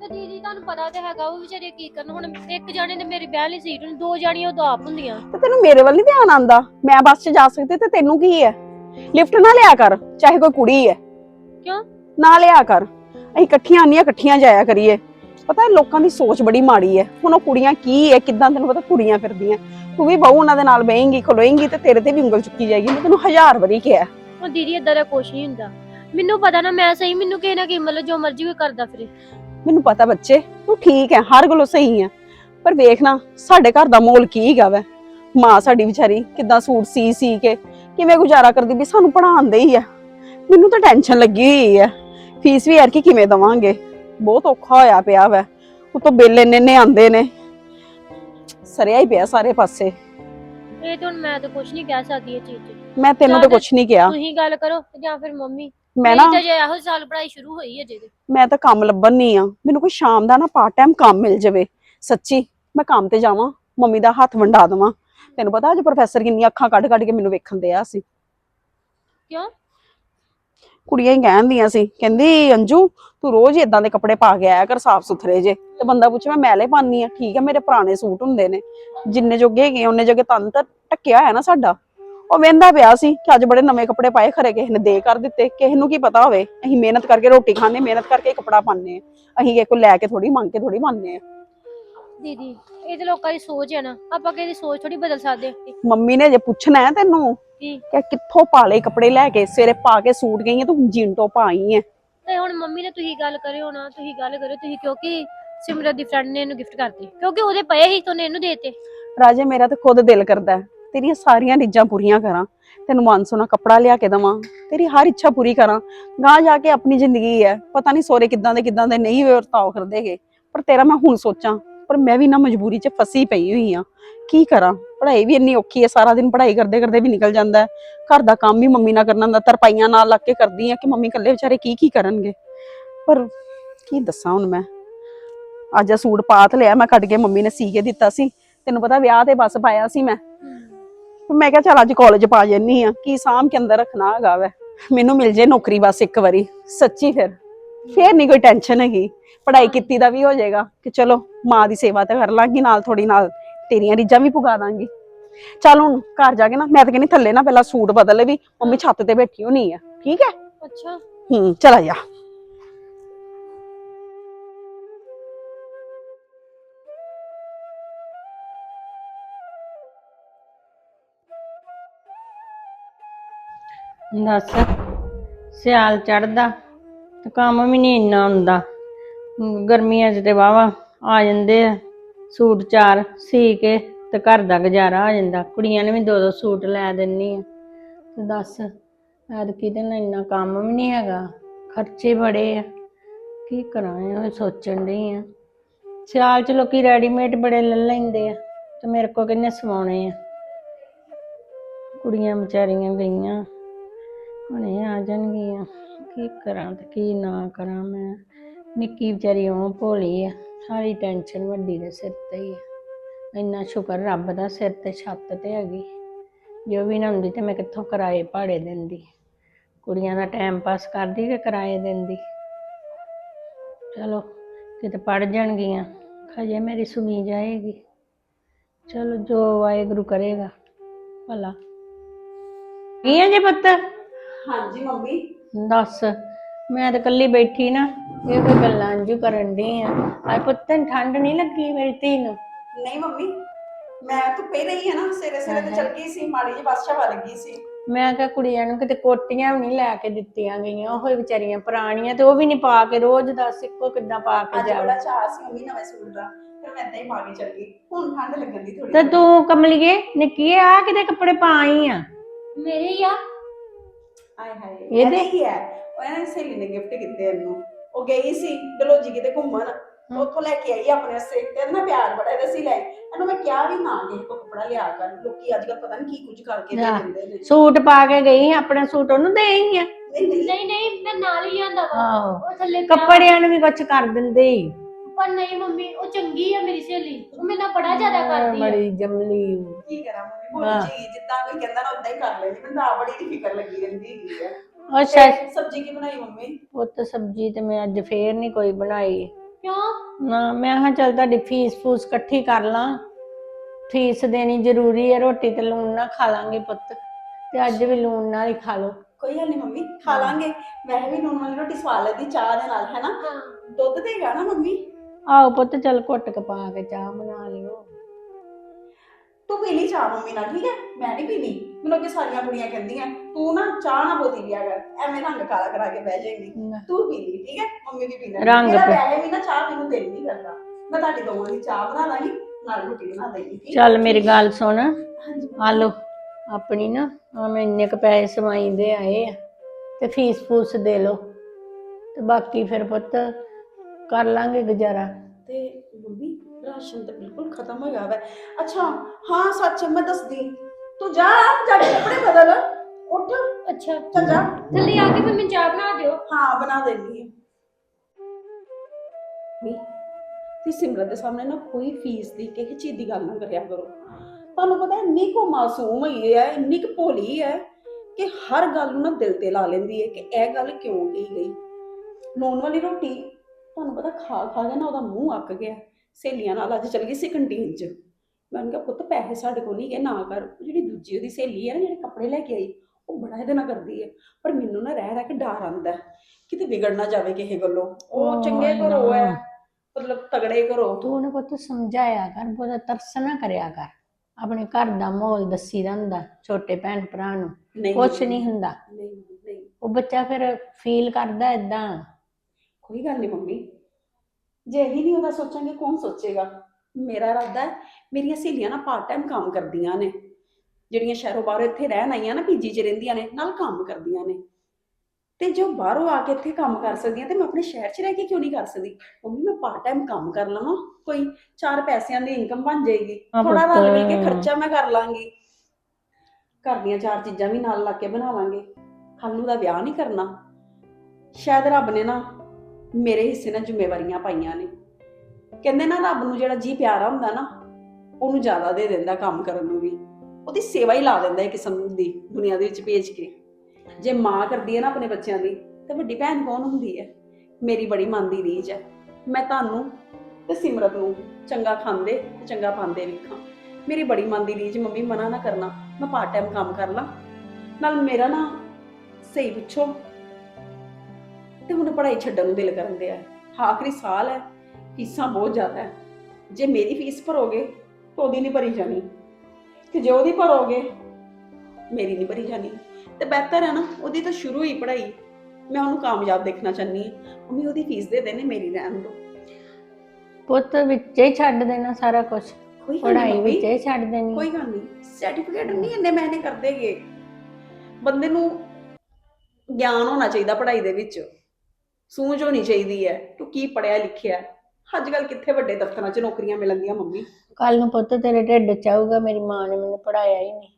[SPEAKER 5] ਤੇ ਦੀਦੀ ਤੁਹਾਨੂੰ ਪਤਾ ਤੇ ਹੈਗਾ ਉਹ ਵਿਚਾਰੇ ਕੀ ਕਰਨ? ਹੁਣ ਇੱਕ ਜਾਣੇ ਨੇ ਮੇਰੀ ਬਹਿਣ ਲਈ ਸੀਟ ਨੂੰ ਦੋ ਜਾਣੀਆਂ ਉਹ ਆਪ ਹੁੰਦੀਆਂ।
[SPEAKER 2] ਤੇ ਤੈਨੂੰ ਮੇਰੇ ਵੱਲ ਨਹੀਂ ਧਿਆਨ ਆਂਦਾ ਮੈਂ ਬੱਸ 'ਚ ਜਾ ਸਕਦੀ ਤੇ ਤੈਨੂੰ ਕੀ ਹੈ? ਲਿਫਟ ਨਾ ਲਿਆ ਕਰ ਚਾਹੇ ਕੋਈ ਕੁੜੀ ਹੈ।
[SPEAKER 5] ਕਿਉਂ?
[SPEAKER 2] ਨਾ ਲਿਆ ਕਰ। ਅਸੀਂ ਇਕੱਠੀਆਂ ਆਨੀਆਂ ਇਕੱਠੀਆਂ ਜਾਇਆ ਕਰੀਏ। ਪਤਾ ਹੈ ਲੋਕਾਂ ਦੀ ਸੋਚ ਬੜੀ ਮਾੜੀ ਹੈ। ਹੁਣ ਉਹ ਕੁੜੀਆਂ ਕੀ ਹੈ? ਕਿਦਾਂ ਤੈਨੂੰ ਪਤਾ ਕੁੜੀਆਂ ਫਿਰਦੀਆਂ? ਤੂੰ ਵੀ ਬਹੁ ਉਹਨਾਂ ਦੇ ਨਾਲ ਬਹੇਂਗੀ ਖਲੋਏਂਗੀ ਤੇ ਤੇਰੇ ਤੇ ਵੀ ਉਂਗਲ ਚੁੱਕੀ ਜਾਏਗੀ। ਮੈਂ ਤੈਨੂੰ ਹਜ਼ਾਰ ਵਾਰੀ ਕਿਹਾ।
[SPEAKER 5] ਉਹ ਦੀਦੀ ਏਦਾਂ ਦਾ ਕੁਛ ਨਹੀਂ ਹੁੰਦਾ। ਮੈਨੂੰ ਪਤਾ ਨਾ ਮੈਂ ਸਹੀ ਮੈਨੂੰ ਕਿਸੇ ਨਾ ਕਿਸੇ ਮਤਲਬ ਜੋ ਮਰਜ਼ੀ ਕੋਈ ਕਰਦਾ ਫਿਰੇ।
[SPEAKER 2] ਮੈਨੂੰ ਪਤਾ ਬੱਚੇ ਤੂੰ ਠੀਕ ਹੈ ਹਰ ਗੱਲੋਂ ਸਹੀ ਹੈ। ਪਰ ਵੇਖ ਨਾ ਸਾਡੇ ਘਰ ਦਾ ਮੋਲ ਕੀ ਹੈਗਾ ਵੈ? ਮਾਂ ਸਾਡੀ ਵਿਚਾਰੀ ਕਿੱਦਾਂ ਸੂਟ ਸੀ ਸੀ ਕੇ ਕਿਵੇਂ ਗੁਜ਼ਾਰਾ ਕਰਦੀ ਵੀ ਸਾਨੂੰ ਪੜਾਉਂਦੇ ਹੀ ਆ। ਮੈਨੂੰ ਤਾਂ ਟੈਨਸ਼ਨ ਲੱਗੀ ਹੋਈ ਹੈ ਫੀਸ ਵੀ ਯਾਰ ਕੀ ਕਿਵੇਂ ਦਵਾਂਗੇ? ਬਹੁਤ ਔਖਾ ਹੋਇਆ ਪਿਆ ਵੈ। ਉਤੋਂ ਬਿੱਲ ਇੰਨੇ ਇੰਨੇ ਆਉਂਦੇ ਨੇ। ਸਰਿਆ ਹੀ ਪਿਆ ਸਾਰੇ ਪਾਸੇ।
[SPEAKER 5] ਇਹ ਤਾਂ ਹੁਣ ਮੈਂ ਤਾਂ ਕੁਛ ਨਹੀਂ ਕਹਿ ਸਕਦੀ ਇਹ ਚੀਜ਼ 'ਚ।
[SPEAKER 2] ਮੈਂ ਤੈਨੂੰ ਤਾਂ ਕੁਝ ਨਹੀਂ ਕਿਹਾ।
[SPEAKER 5] ਤੁਸੀਂ ਗੱਲ ਕਰੋ ਤੇ ਜਾਂ ਫਿਰ ਮੰਮੀ।
[SPEAKER 2] ਮੈਂ ਨਾ
[SPEAKER 5] ਤਾਂ ਜੇ ਇਹੋ ਸਾਲ ਪੜ੍ਹਾਈ ਸ਼ੁਰੂ ਹੋਈ ਹੈ ਜੇ ਤੇ।
[SPEAKER 2] ਮੈਂ ਤਾਂ ਕੰਮ ਲੱਭਣ ਨਹੀਂ ਆ। ਮੈਨੂੰ ਕੋਈ ਸ਼ਾਮ ਦਾ ਨਾ ਪਾਰਟ ਟਾਈਮ ਕੰਮ ਮਿਲ ਜਾਵੇ। ਸੱਚੀ ਮੈਂ ਕੰਮ ਤੇ ਜਾਵਾਂ ਮੰਮੀ ਦਾ ਹੱਥ ਵੰਡਾ ਦੇਵਾਂ। ਤੈਨੂੰ ਪਤਾ ਅੱਜ ਪ੍ਰੋਫੈਸਰ ਕਿੰਨੀਆਂ ਅੱਖਾਂ ਕੱਢ ਕੱਢ ਕੇ ਮੈਨੂੰ ਵੇਖਣ ਦਿਆ ਸੀ।
[SPEAKER 5] ਕਿਉਂ?
[SPEAKER 2] ਕੁੜੀਆਂ ਹੀ ਕਹਿੰਦੀਆਂ ਸੀ ਕਹਿੰਦੀ ਅੰਜੂ ਤੂੰ ਰੋਜ਼ ਇਦਾਂ ਦੇ ਕੱਪੜੇ ਪਾ ਕੇ ਆਇਆ ਕਰ ਸਾਫ਼ ਸੁਥਰੇ ਜੇ। ਤੇ ਬੰਦਾ ਪੁੱਛੇ ਮੈਂ ਮੈਲੇ ਪਾਨੀ ਆ? ਠੀਕ ਹੈ ਮੇਰੇ ਪੁਰਾਣੇ ਸੂਟ ਹੁੰਦੇ ਨੇ। ਜਿੰਨੇ ਜੋਗੇ ਹੈਗੇ ਆ, ਉਹਨੇ ਜੋਗੇ ਤਨ ਤਾਂ ਟੱਕਿਆ ਹੋਇਆ ਨਾ ਸਾਡਾ। ਉਹ ਵੇਂਦਾ ਪਿਆ ਸੀ ਕਿ ਅੱਜ ਬੜੇ ਨਵੇਂ ਕੱਪੜੇ ਪਾਏ ਖਰੇ ਕਿਸੇ ਨੇ ਦੇ ਕਰ ਦਿੱਤੇ। ਕਿਸੇ ਨੂੰ ਕੀ ਪਤਾ ਹੋਵੇ ਅਸੀਂ ਮਿਹਨਤ ਕਰਕੇ ਰੋਟੀ ਖਾਣੇ ਮਿਹਨਤ ਕਰਕੇ ਕੱਪੜਾ ਪਾਉਂਦੇ ਆ ਅਸੀਂ ਕਿਸੇ ਕੋਲ ਲੈ ਕੇ ਥੋੜੀ ਮੰਗ ਕੇ ਥੋੜੀ ਪਾਉਂਦੇ ਆ
[SPEAKER 5] ਦੀਦੀ ਇਹ ਤਾਂ ਲੋਕਾਂ ਦੀ ਸੋਚ ਹੈ ਨਾ। ਆਪਾਂ ਕਿਸੇ ਦੀ ਸੋਚ ਥੋੜੀ ਬਦਲ ਸਕਦੇ।
[SPEAKER 2] ਮੰਮੀ ਨੇ ਜੇ ਪੁੱਛਣਾ ਹੈ ਤੈਨੂੰ
[SPEAKER 5] ਕੀ?
[SPEAKER 2] ਕਿ ਕਿੱਥੋਂ ਪਾ ਲਏ ਕੱਪੜੇ ਲੈ ਕੇ ਸਵੇਰੇ ਪਾ ਕੇ ਸੂਟ ਗਈ ਹੈ ਤੂੰ ਜੀਨ ਟੋਪ ਆਈ ਹੈ।
[SPEAKER 5] ਤੇ ਹੁਣ ਮੰਮੀ ਨੇ ਤੁਸੀਂ ਗੱਲ ਕਰਿਓ ਨਾ ਤੁਸੀਂ ਗੱਲ ਕਰਿਓ ਤੁਸੀਂ ਕਿਉਂਕਿ ਸਿਮਰਤ ਦੀ ਫਰੈਂਡ ਨੇ ਇਹਨੂੰ ਗਿਫਟ ਕਰਤੀ। ਕਿਉਂਕਿ ਉਹਦੇ ਪਏ ਹੀ ਤੋਂ ਇਹਨੂੰ ਦੇਤੇ।
[SPEAKER 2] ਰਾਜੇ ਮੇਰਾ ਤਾਂ ਖੁਦ ਦਿਲ ਕਰਦਾ ਤੇਰੀਆਂ ਸਾਰੀਆਂ ਰੀਝਾਂ ਪੂਰੀਆਂ ਕਰਾਂ, ਤੈਨੂੰ ਮਾਨਸੋਨਾ ਕੱਪੜਾ ਲਿਆ ਕੇ ਦਵਾਂ, ਤੇਰੀ ਹਰ ਇੱਛਾ ਪੂਰੀ ਕਰਾਂ ਗਾਂ ਜਾ ਕੇ ਆਪਣੀ ਜ਼ਿੰਦਗੀ ਹੈ, ਪਤਾ ਨਹੀਂ ਸੋਰੇ ਕਿੱਦਾਂ ਦੇ ਕਿੱਦਾਂ ਦੇ ਨਹੀਂ ਵਰਤਾਓ ਕਰਦੇਗੇ ਪਰ ਤੇਰਾ ਮੈਂ ਹੁਣ ਸੋਚਾਂ, ਪਰ ਮੈਂ ਵੀ ਨਾ ਮਜਬੂਰੀ 'ਚ ਫਸੀ ਪਈ ਹੋਈ ਆ ਕੀ ਕਰਾਂ? ਪੜ੍ਹਾਈ ਵੀ ਇੰਨੀ ਔਖੀ ਹੈ, ਸਾਰਾ ਦਿਨ ਪੜ੍ਹਾਈ ਕਰਦੇ ਕਰਦੇ ਵੀ ਨਿਕਲ ਜਾਂਦਾ ਹੈ, ਘਰ ਦਾ ਕੰਮ ਵੀ ਮੰਮੀ ਨਾਲ ਕਰਨਾ ਹੁੰਦਾ, ਤਰਪਾਈਆਂ ਨਾਲ ਲੱਗ ਕੇ ਕਰਦੀ ਆ ਕਿ ਮੰਮੀ ਇਕੱਲੇ ਵਿਚਾਰੇ ਕੀ ਕੀ ਕਰਨਗੇ, ਪਰ ਕੀ ਦੱਸਾਂ ਹੁਣ ਮੈਂ, ਅੱਜ ਆ ਸੂਟ ਪਾਤ ਲਿਆ, ਮੈਂ ਕੱਢ ਕੇ ਮੰਮੀ ਨੇ ਸੀ ਕੇ ਦਿੱਤਾ ਸੀ, ਤੈਨੂੰ ਪਤਾ ਵਿਆਹ ਤੇ ਬਸ ਪਾਇਆ ਸੀ ਮੈਂ ਮੈਂ ਕਿਹਾ ਚੱਲ ਅੱਜ ਕਾਲਜ ਪਾ ਜੰਨੀ ਆ ਕੀ ਸਾਂਭ ਕੇ ਅੰਦਰ ਰੱਖਣਾ ਹੈਗਾ ਵੈ? ਮੈਨੂੰ ਮਿਲ ਜੇ ਨੌਕਰੀ ਬਸ ਇੱਕ ਵਾਰੀ। ਸੱਚੀ ਫਿਰ। ਫੇਰ ਨਹੀਂ ਕੋਈ ਟੈਨਸ਼ਨ ਹੈਗੀ। ਪੜ੍ਹਾਈ ਕੀਤੀ ਦਾ ਵੀ ਹੋ ਜਾਏਗਾ ਕਿ ਚਲੋ ਮਾਂ ਦੀ ਸੇਵਾ ਤਾਂ ਕਰ ਲਾਂਗੀ ਨਾਲ ਥੋੜੀ ਨਾਲ ਤੇਰੀਆਂ ਰੀਝਾਂ ਵੀ ਪੁਗਾ ਦਾਂਗੀ। ਚੱਲ ਹੁਣ ਘਰ ਜਾ ਕੇ ਨਾ ਮੈਂ ਤਾਂ ਕਹਿੰਦੀ ਥੱਲੇ ਨਾ ਪਹਿਲਾਂ ਸੂਟ ਬਦਲ ਵੀ ਮੰਮੀ ਛੱਤ ਤੇ ਬੈਠੀ ਹੋਣੀ ਆ। ਠੀਕ ਹੈ?
[SPEAKER 5] ਅੱਛਾ।
[SPEAKER 2] ਹੂੰ ਚਲਾ ਜਾ।
[SPEAKER 6] ਦੱਸ, ਸਿਆਲ ਚੜਦਾ ਤੇ ਕੰਮ ਵੀ ਨਹੀਂ ਇੰਨਾ ਹੁੰਦਾ। ਗਰਮੀਆਂ 'ਚ ਤੇ ਵਾਵਾ ਆ ਜਾਂਦੇ ਆ, ਸੂਟ ਚਾਰ ਸੀ ਕੇ ਤੇ ਘਰ ਦਾ ਗੁਜ਼ਾਰਾ ਆ ਜਾਂਦਾ। ਕੁੜੀਆਂ ਨੇ ਵੀ ਦੋ ਦੋ ਸੂਟ ਲੈ ਦਿੰਨੀ ਆ। ਤੇ ਦੱਸ ਐਦ ਕਿਤੇ ਨਾ ਇੰਨਾ ਕੰਮ ਵੀ ਨਹੀਂ ਹੈਗਾ, ਖਰਚੇ ਬੜੇ ਆ। ਕੀ ਕਰਾਂ ਇਹ ਸੋਚਣ ਡਈ ਆ। ਸਿਆਲ 'ਚ ਲੋਕੀ ਰੈਡੀਮੇਡ ਬੜੇ ਲੈ ਲੈਂਦੇ ਆ ਤੇ ਮੇਰੇ ਕੋ ਕਿੰਨੇ ਸਵਾਉਣੇ ਆ। ਕੁੜੀਆਂ ਵਿਚਾਰੀਆਂ ਗਈਆਂ। ਹੁਣੇ ਆ ਜਾਣਗੀਆਂ ਕੀ ਕਰਾਂ ਤੇ ਕੀ ਨਾ ਕਰਾਂ ਮੈਂ। ਨਿੱਕੀ ਵਿਚਾਰੀ ਉਹ ਭੋਲੀ ਆ। ਸਾਰੀ ਟੈਨਸ਼ਨ ਵੱਡੀ ਦੇ ਸਿਰ ਤੇ ਹੀ ਆ। ਇੰਨਾ ਸ਼ੁਕਰ ਰੱਬ ਦਾ ਸਿਰ ਤੇ ਛੱਤ ਤੇ ਹੈਗੀ। ਜੋ ਵੀ ਨਾ ਹੁੰਦੀ ਤੇ ਮੈਂ ਕਿੱਥੋਂ ਕਿਰਾਏ ਭਾੜੇ ਦਿੰਦੀ। ਕੁੜੀਆਂ ਦਾ ਟਾਈਮ ਪਾਸ ਕਰਦੀ ਕਿ ਕਿਰਾਏ ਦਿੰਦੀ? ਚਲੋ, ਕਿਤੇ ਪੜ ਜਾਣਗੀਆਂ। ਖਜੇ ਮੇਰੀ ਸੁਣੀ ਜਾਏਗੀ। ਚਲੋ, ਜੋ ਵਾਹਿਗੁਰੂ ਕਰੇਗਾ, ਭਲਾ। ਕੀ ਹੈ ਜੇ ਪੁੱਤ?
[SPEAKER 2] ਹਾਂਜੀ ਮੰਮੀ?
[SPEAKER 6] ਦੱਸ ਮੈਂ ਤਾਂ ਇਕੱਲੀ ਬੈਠੀ ਨਾ ਇਹ ਕੋਈ ਗੱਲਾਂ ਅੰਜੂ ਕਰਨ ਦੀ ਆ। ਆਏ ਪੁੱਤ ਤੈਨੂੰ ਠੰਡ ਨਹੀਂ ਲੱਗੀ ਮੇਰੀ ਧੀ ਨੂੰ?
[SPEAKER 2] ਨਹੀਂ ਮੰਮੀ ਮੈਂ ਧੁੱਪੇ ਰਹੀ ਹੈ ਨਾ ਸਵੇਰੇ ਸਵੇਰੇ ਤੇ ਚਲ ਗਈ ਸੀ ਮਾੜੀ ਜਿਹੀ ਬਸ ਹਵਾ ਲੱਗੀ ਸੀ।
[SPEAKER 6] ਮੈਂ ਕਿਹਾ ਕੁੜੀਆਂ ਨੂੰ ਕਿਤੇ ਕੋਟੀਆਂ ਵੀ ਨਹੀਂ ਲੈ ਕੇ ਦਿੱਤੀਆਂ ਗਈਆਂ ਉਹ ਹੀ ਵਿਚਾਰੀਆਂ ਪੁਰਾਣੀਆਂ ਤੇ ਉਹ ਵੀ ਨਹੀਂ ਪਾ ਕੇ ਰੋਜ਼ ਦੱਸ ਇੱਕੋ ਕਿੱਦਾਂ ਪਾ ਕੇ
[SPEAKER 2] ਅੱਜ
[SPEAKER 6] ਜਾਵੇ।
[SPEAKER 2] ਬੜਾ ਚਾਹ ਸੀ ਮੰਮੀ ਨਵੇਂ ਸੂਟ ਦਾ ਫਿਰ ਮੈਂ ਏਦਾਂ ਹੀ ਪਾ ਕੇ ਚੱਲ ਗਈ। ਹੁਣ ਠੰਡ ਲੱਗਣ ਦੀ ਥੋੜੀ
[SPEAKER 6] ਤੇ ਤੂੰ ਕਮਲੀਏ ਨਿੱਕੀਏ ਆ ਕਿਤੇ ਕੱਪੜੇ ਪਾਈ ਆ?
[SPEAKER 5] ਮੇਰੇ ਹੀ ਆ।
[SPEAKER 2] ਆਏ ਹਾਏ
[SPEAKER 6] ਇਹਦੇ-
[SPEAKER 2] ਇਹਦੇ ਹੀ ਹੈ। ਉਹ ਇਹਨਾਂ ਦੀ ਸਹੇਲੀ ਨੇ ਗਿਫਟ ਕੀਤੇ ਇਹਨੂੰ। ਉਹ ਗਈ ਸੀ ਡਲੋਜੀ ਕਿਤੇ ਘੁੰਮਣ। ਉੱਥੋਂ ਲੈ ਕੇ ਆਈ ਆਪਣੇ ਵਾਸਤੇ ਤੇ। ਇਹਦਾ ਪਿਆਰ ਬੜਾ ਇਹਦਾ ਸੀ ਲੈ। ਇਹਨੂੰ ਮੈਂ ਕਿਹਾ ਵੀ ਨਾ ਕਿਸੇ ਕੋ ਕੱਪੜਾ ਲਿਆ ਕਰ। ਲੋਕੀ ਅੱਜ ਕੱਲ ਪਤਾ ਨਹੀਂ ਕੀ ਕੁਝ ਕਰਕੇ ਦੇ
[SPEAKER 6] ਲੈ।
[SPEAKER 2] ਦਿੰਦੇ ਨੇ।
[SPEAKER 6] ਸੂਟ ਪਾ ਕੇ ਗਈ ਆਪਣਾ ਸੂਟ ਉਹਨੂੰ ਦੇ ਹੀ ਆ।
[SPEAKER 2] ਨਹੀਂ ਨਹੀਂ।
[SPEAKER 5] ਮੈਂ ਨਾਲ ਹੀ ਲਿਆਂਦਾ ਵਾ।
[SPEAKER 6] ਆਹੋ।
[SPEAKER 5] ਉਹ ਥੱਲੇ।
[SPEAKER 6] ਕੱਪੜਿਆਂ ਨੂੰ ਵੀ ਕੁਛ ਕਰ ਦਿੰਦੇ।
[SPEAKER 5] ਪਰ ਨਹੀਂ ਮੰਮੀ ਉਹ ਚੰਗੀ ਆ ਮੇਰੀ ਸਹੇਲੀ। ਉਹ ਮੇਰੇ ਨਾਲ ਬੜਾ ਜ਼ਿਆਦਾ ਕਰਦੀ ਆ।
[SPEAKER 6] ਬੜੀ ਜਮਲੀ।
[SPEAKER 2] ਕੀ ਕਰਾਂ ਮੰਮੀ
[SPEAKER 6] ਹਾਂ।
[SPEAKER 2] ਬੋਲੀ ਜੀ ਜਿੱਦਾਂ ਕੋਈ ਕਹਿੰਦਾ ਨਾ ਉਦਾਂ ਹੀ ਕਰ ਲੈਂਦੀ। ਮੈਨੂੰ ਤਾਂ ਆਪ ਬੜੀ ਦੀ ਫਿਕਰ ਲੱਗੀ ਰਹਿੰਦੀ ਹੈਗੀ ਆ।
[SPEAKER 6] ਅੱਛਾ।
[SPEAKER 2] ਤੇ ਸਬਜ਼ੀ ਕੀ ਬਣਾਈ ਮੰਮੀ?
[SPEAKER 6] ਪੁੱਤ ਸਬਜੀ ਤੇ ਮੈਂ ਅੱਜ ਫੇਰ ਨਹੀਂ ਕੋਈ ਬਣਾਈ।
[SPEAKER 5] ਕਿਉਂ?
[SPEAKER 6] ਨਾ ਮੈਂ ਹਾਂ ਚੱਲ ਤੁਹਾਡੀ ਫੀਸ ਫੂਸ ਇਕੱਠੀ ਕਰ ਲਾਂ। ਫੀਸ ਦੇਣੀ ਜ਼ਰੂਰੀ ਹੈ ਰੋਟੀ ਤੇ ਲੂਣ ਨਾਲ ਖਾ ਲਾਂਗੇ ਪੁੱਤ। ਤੇ ਅੱਜ ਵੀ ਲੂਣ ਨਾਲ ਹੀ ਖਾ ਲਓ।
[SPEAKER 2] ਕੋਈ ਗੱਲ ਨਹੀਂ ਮੰਮੀ ਖਾ ਲਾਂਗੇ। ਵੈਸੇ ਵੀ ਨੂਨ ਵਾਲੀ ਰੋਟੀ ਸਵਾਦ ਲੱਗਦੀ ਚਾਹ ਦੇ ਨਾਲ ਹੈ ਨਾ?
[SPEAKER 5] ਹਾਂ।
[SPEAKER 2] ਦੁੱਧ ਦੇਗਾ ਨਾ ਮੰਮੀ।
[SPEAKER 6] ਆਓ ਪੁੱਤ ਚੱਲ ਘੁੱਟ ਕੇ ਪਾ ਕੇ ਚਾਹ ਬਣਾ ਲਿਓ।
[SPEAKER 2] ਤੂੰ ਪੀ ਲਈ ਚਾਹ ਮੰਮੀ ਨਾਲ ਠੀਕ ਹੈ? ਮੈਂ ਨਹੀਂ ਪੀਣੀ। ਮੈਨੂੰ ਅੱਗੇ ਸਾਰੀਆਂ ਕੁੜੀਆਂ ਕਹਿੰਦੀਆਂ ਤੂੰ ਨਾ ਚਾਹ ਨਾ ਬੋਤੀ ਲਿਆ ਕਰ। ਐਵੇਂ ਰੰਗ ਕਾਲਾ ਕਰਾ ਕੇ ਬਹਿ ਜਾਏਂਗੀ। ਤੂੰ ਪੀ ਲਈ ਠੀਕ ਹੈ? ਮੰਮੀ ਵੀ ਪੀ ਲੈ
[SPEAKER 6] ਰੰਗ
[SPEAKER 2] ਮੇਰਾ
[SPEAKER 6] ਪੀ-
[SPEAKER 2] ਵੈਸੇ ਵੀ ਨਾ ਚਾਹ ਮੈਨੂੰ ਦਿਲ ਨਹੀਂ ਕਰਦਾ। ਮੈਂ ਤੁਹਾਡੀ ਦੋਵਾਂ ਦੀ ਚਾਹ ਬਣਾ ਲਾਂਗੀ ਨਾਲ ਰੋਟੀ ਬਣਾ ਦੇਣੀ ਠੀਕ ਹੈ?
[SPEAKER 6] ਚੱਲ ਮੇਰੀ ਗੱਲ ਸੁਣ।
[SPEAKER 2] ਹਾਂਜੀ।
[SPEAKER 6] ਆ ਲਓ ਆਪਣੀ ਨਾ ਆ ਮੈਂ ਇੰਨੇ ਕ ਪੈਸੇ ਸਮਾਈ ਦੇ ਆਏ ਆ ਤੇ ਫੀਸ ਫੂਸ ਦੇ ਲਓ। ਤੇ ਬਾਕੀ ਫਿਰ ਪੁੱਤ ਕਰ ਲਾਂਗੇ ਗੁਜ਼ਾਰਾ।
[SPEAKER 2] ਤੇ ਮੰਮੀ ਰਾਸ਼ਨ ਤਾਂ ਬਿਲਕੁਲ ਖਤਮ ਹੋ ਗਿਆ ਵਾ। ਅੱਛਾ ਹਾਂ ਸੱਚ ਮੈਂ ਦੱਸਦੀ। ਤੂੰ ਜਾ ਜਾ ਕੇ ਕੱਪੜੇ ਬਦਲ। ਉੱਠ।
[SPEAKER 5] ਅੱਛਾ।
[SPEAKER 2] ਚੱਲ ਜਾ।
[SPEAKER 5] ਜਲਦੀ ਆ ਕੇ ਫਿਰ ਮੈਨੂੰ ਚਾਹ ਬਣਾ ਦਿਓ।
[SPEAKER 2] ਹਾਂ ਬਣਾ ਦੇਣੀ ਹੈ। ਵੀ ਤੇ ਸਿਮਰਨ ਦੇ ਸਾਹਮਣੇ ਨਾ ਕੋਈ ਫੀਸ ਦੀ ਕਿਸੇ ਚੀਜ਼ ਦੀ ਗੱਲ ਨਾ ਕਰਿਆ ਕਰੋ। ਤੁਹਾਨੂੰ ਪਤਾ ਹੈ ਇੰਨੀ ਕੋ ਮਾਸੂਮ ਹੀ ਹੈ ਇੰਨੀ ਕੁ ਭੋਲੀ ਹੈ ਕਿ ਹਰ ਗੱਲ ਨੂੰ ਨਾ ਦਿਲ ਤੇ ਲਾ ਲੈਂਦੀ ਹੈ ਕਿ ਇਹ ਗੱਲ ਕਿਉਂ ਕਹੀ ਗਈ। ਨੂਨ ਵਾਲੀ ਰੋਟੀ ਤੁਹਾਨੂੰ ਪਤਾ ਖਾ ਖਾ ਕੇ ਨਾ ਉਹਦਾ ਮੂੰਹ ਅੱਕ ਗਿਆ। ਸਹੇਲੀਆਂ ਨਾਲ ਅੱਜ ਚਲ ਗਈ ਸੀ ਕੰਟੀਨ 'ਚ। ਮੈਂ ਉਹਨੂੰ ਕਿਹਾ ਪੁੱਤ ਪੈਸੇ ਸਾਡੇ ਕੋਲ ਨਹੀਂ ਗਏ ਨਾ ਕਰ। ਉਹ ਜਿਹੜੀ ਦੂਜੀ ਉਹਦੀ ਸਹੇਲੀ ਹੈ ਨਾ ਜਿਹੜੇ ਕੱਪੜੇ ਲੈ ਕੇ ਆਈ ਉਹ ਬੜਾ ਇਹਦੇ ਨਾਲ ਕਰਦੀ ਹੈ। ਪਰ ਮੈਨੂੰ ਨਾ ਰਹਿ ਰਹਿ ਕੇ ਡਰ ਆਉਂਦਾ ਹੈ। ਕਿਤੇ ਵਿਗੜ ਨਾ ਜਾਵੇ ਕਿਸੇ ਗੱਲੋਂ ਉਹ ਚੰਗੇ ਘਰੋਂ ਹੈ। ਮਤਲਬ ਤਗੜੇ ਘਰੋਂ।
[SPEAKER 6] ਤੂੰ ਉਹਨੂੰ ਪੁੱਤ ਸਮਝਾਇਆ ਕਰ ਬਹੁਤਾ ਤਰਸ ਨਾ ਕਰਿਆ ਕਰ। ਆਪਣੇ ਘਰ ਦਾ ਮਾਹੌਲ ਦੱਸੀਦਾ ਹੁੰਦਾ ਛੋਟੇ ਭੈਣ ਭਰਾ ਨੂੰ।
[SPEAKER 2] ਨਹੀਂ।
[SPEAKER 6] ਕੁਛ ਨਹੀਂ ਹੁੰਦਾ।
[SPEAKER 2] ਨਹੀਂ ਨਹੀਂ।
[SPEAKER 6] ਉਹ ਬੱਚਾ ਫਿਰ ਫੀਲ ਕਰਦਾ ਇਦਾਂ
[SPEAKER 2] ਕੋਈ ਗੱਲ ਨਹੀਂ ਮੰਮੀ। ਜੇ ਇਹੀ ਨਹੀਂ ਉਹਦਾ ਸੋਚਾਂਗੇ ਕੌਣ ਸੋਚੇਗਾ? ਮੇਰਾ ਇਰਾਦਾ ਹੈ ਮੇਰੀਆਂ ਸਹੇਲੀਆਂ ਨਾ ਪਾਰਟ ਟਾਈਮ ਕੰਮ ਕਰਦੀਆਂ ਨੇ। ਜਿਹੜੀਆਂ ਸ਼ਹਿਰੋਂ ਬਾਹਰੋਂ ਇੱਥੇ ਰਹਿਣ ਆਈਆਂ ਨਾ ਪੀਜੀ 'ਚ ਰਹਿੰਦੀਆਂ ਨੇ ਨਾਲ ਕੰਮ ਕਰਦੀਆਂ ਨੇ। ਤੇ ਜੋ ਬਾਹਰੋਂ ਆ ਕੇ ਇੱਥੇ ਕੰਮ ਕਰ ਸਕਦੀਆਂ ਤੇ ਮੈਂ ਆਪਣੇ ਸ਼ਹਿਰ 'ਚ ਰਹਿ ਕੇ ਕਿਉਂ ਨਹੀਂ ਕਰ ਸਕਦੀ? ਮੰਮੀ ਮੈਂ ਪਾਰਟ ਟਾਈਮ ਕੰਮ ਕਰ ਲਵਾਂ ਕੋਈ ਚਾਰ ਪੈਸਿਆਂ ਦੀ ਇਨਕਮ ਬਣ ਜਾਏਗੀ।
[SPEAKER 6] ਹਾਂ
[SPEAKER 2] ਥੋੜਾ
[SPEAKER 6] ਪੁੱਤ।
[SPEAKER 2] ਰਲ ਮਿਲ ਕੇ ਖਰਚਾ ਮੈਂ ਕਰ ਲਾਂਗੀ। ਘਰ ਦੀਆਂ ਚਾਰ ਚੀਜ਼ਾਂ ਵੀ ਨਾਲ ਲਾ ਕੇ ਬਣਾ ਲਾਂਗੇ। ਨੂੰ ਦਾ ਵਿਆਹ ਨਹੀਂ ਕਰਨਾ। ਸ਼ਾਇਦ ਰੱਬ ਨੇ ਨਾ ਮੇਰੇ ਹਿੱਸੇ ਨਾਲ ਜ਼ਿੰਮੇਵਾਰੀਆਂ ਪਾਈਆਂ ਨੇ। ਕਹਿੰਦੇ ਨਾ ਰੱਬ ਨੂੰ ਜਿਹੜਾ ਜੀ ਪਿਆਰਾ ਹੁੰਦਾ ਨਾ, ਉਹਨੂੰ ਜ਼ਿਆਦਾ ਦੇ ਦਿੰਦਾ ਕੰਮ ਕਰਨ ਨੂੰ ਵੀ। ਉਹਦੀ ਸੇਵਾ ਹੀ ਲਾ ਦਿੰਦਾ ਇੱਕ ਕਿਸਮ ਦੀ ਦੁਨੀਆ ਦੇ ਵਿੱਚ ਭੇਜ ਕੇ। ਜੇ ਮਾਂ ਕਰਦੀ ਹੈ ਨਾ ਆਪਣੇ ਬੱਚਿਆਂ ਦੀ, ਤਾਂ ਵੱਡੀ ਭੈਣ ਕੌਣ ਹੁੰਦੀ ਹੈ? ਮੇਰੀ ਬੜੀ ਮਨ ਦੀ ਰੀਝ ਹੈ। ਮੈਂ ਤੁਹਾਨੂੰ ਤੇ ਸਿਮਰਤ ਨੂੰ ਚੰਗਾ ਖਾਂਦੇ ਤੇ ਚੰਗਾ ਪਾਉਂਦੇ ਵੇਖਾਂ। ਮੇਰੀ ਬੜੀ ਮਨ ਦੀ ਰੀਝ, ਮੰਮੀ ਮਨਾ ਨਾ ਕਰਨਾ, ਮੈਂ ਪਾਰਟ ਟਾਈਮ ਕੰਮ ਕਰ ਲਾਂ। ਨਾਲ ਮੇਰਾ ਨਾ ਸਹੀ ਪੁੱਛੋ ਤੇ ਹੁਣ ਪੜ੍ਹਾਈ ਛੱਡਣ ਨੂੰ ਦਿਲ ਕਰਨ ਦਿਆ। ਆਖਰੀ ਸਾਲ ਹੈ ਫੀਸਾਂ ਬਹੁਤ ਜ਼ਿਆਦਾ ਹੈ। ਜੇ ਮੇਰੀ ਫੀਸ ਭਰੋਗੇ ਤਾਂ ਉਹਦੀ ਨਹੀਂ ਭਰੀ ਜਾਣੀ। ਤੇ ਜੇ ਉਹਦੀ ਭਰੋਗੇ ਮੇਰੀ ਨਹੀਂ ਭਰੀ ਜਾਣੀ। ਤੇ ਬਿਹਤਰ ਹੈ ਨਾ ਉਹਦੀ ਤਾਂ ਸ਼ੁਰੂ ਹੀ ਪੜ੍ਹਾਈ। ਮੈਂ ਉਹਨੂੰ ਕਾਮਯਾਬ ਦੇਖਣਾ ਚਾਹਨੀ ਹਾਂ। ਮੰਮੀ ਉਹਦੀ ਫੀਸ ਦੇ ਦੇਣੇ ਮੇਰੀ ਰਹਿਣ ਦੋ
[SPEAKER 6] ਪੁੱਤ ਵਿੱਚੇ ਹੀ ਛੱਡ ਦੇਣਾ ਸਾਰਾ ਕੁਝ
[SPEAKER 2] ਕੋਈ ਗੱਲ ਨਹੀਂ
[SPEAKER 6] ਪੜ੍ਹਾਈ ਵਿੱਚੇ ਹੀ ਛੱਡ ਦੇਣੀ।
[SPEAKER 2] ਕੋਈ ਗੱਲ ਨਹੀਂ। ਸਰਟੀਫਿਕੇਟ ਨਹੀਂ ਇੰਨੇ ਮਹਿੰਗੇ ਕਰਦੇਗੇ ਬੰਦੇ ਨੂੰ ਗਿਆਨ ਹੋਣਾ ਚਾਹੀਦਾ ਪੜ੍ਹਾਈ ਦੇ ਵਿੱਚ। ਸੂਝ ਹੋਣੀ ਚਾਹੀਦੀ ਹੈ ਤੂੰ ਕੀ ਪੜਿਆ ਲਿਖਿਆ ਅੱਜ ਕੱਲ ਕਿੱਥੇ ਵੱਡੇ ਦਫ਼ਤਰਾਂ 'ਚ ਨੌਕਰੀਆਂ ਮਿਲਣਗੀਆਂ ਮੰਮੀ?
[SPEAKER 6] ਕੱਲ ਨੂੰ ਪੁੱਤ ਤੇਰੇ ਢਿੱਡ ਚ ਆਊਗਾ ਮੇਰੀ ਮਾਂ ਨੇ ਮੈਨੂੰ ਪੜਾਇਆ ਹੀ ਨਹੀਂ।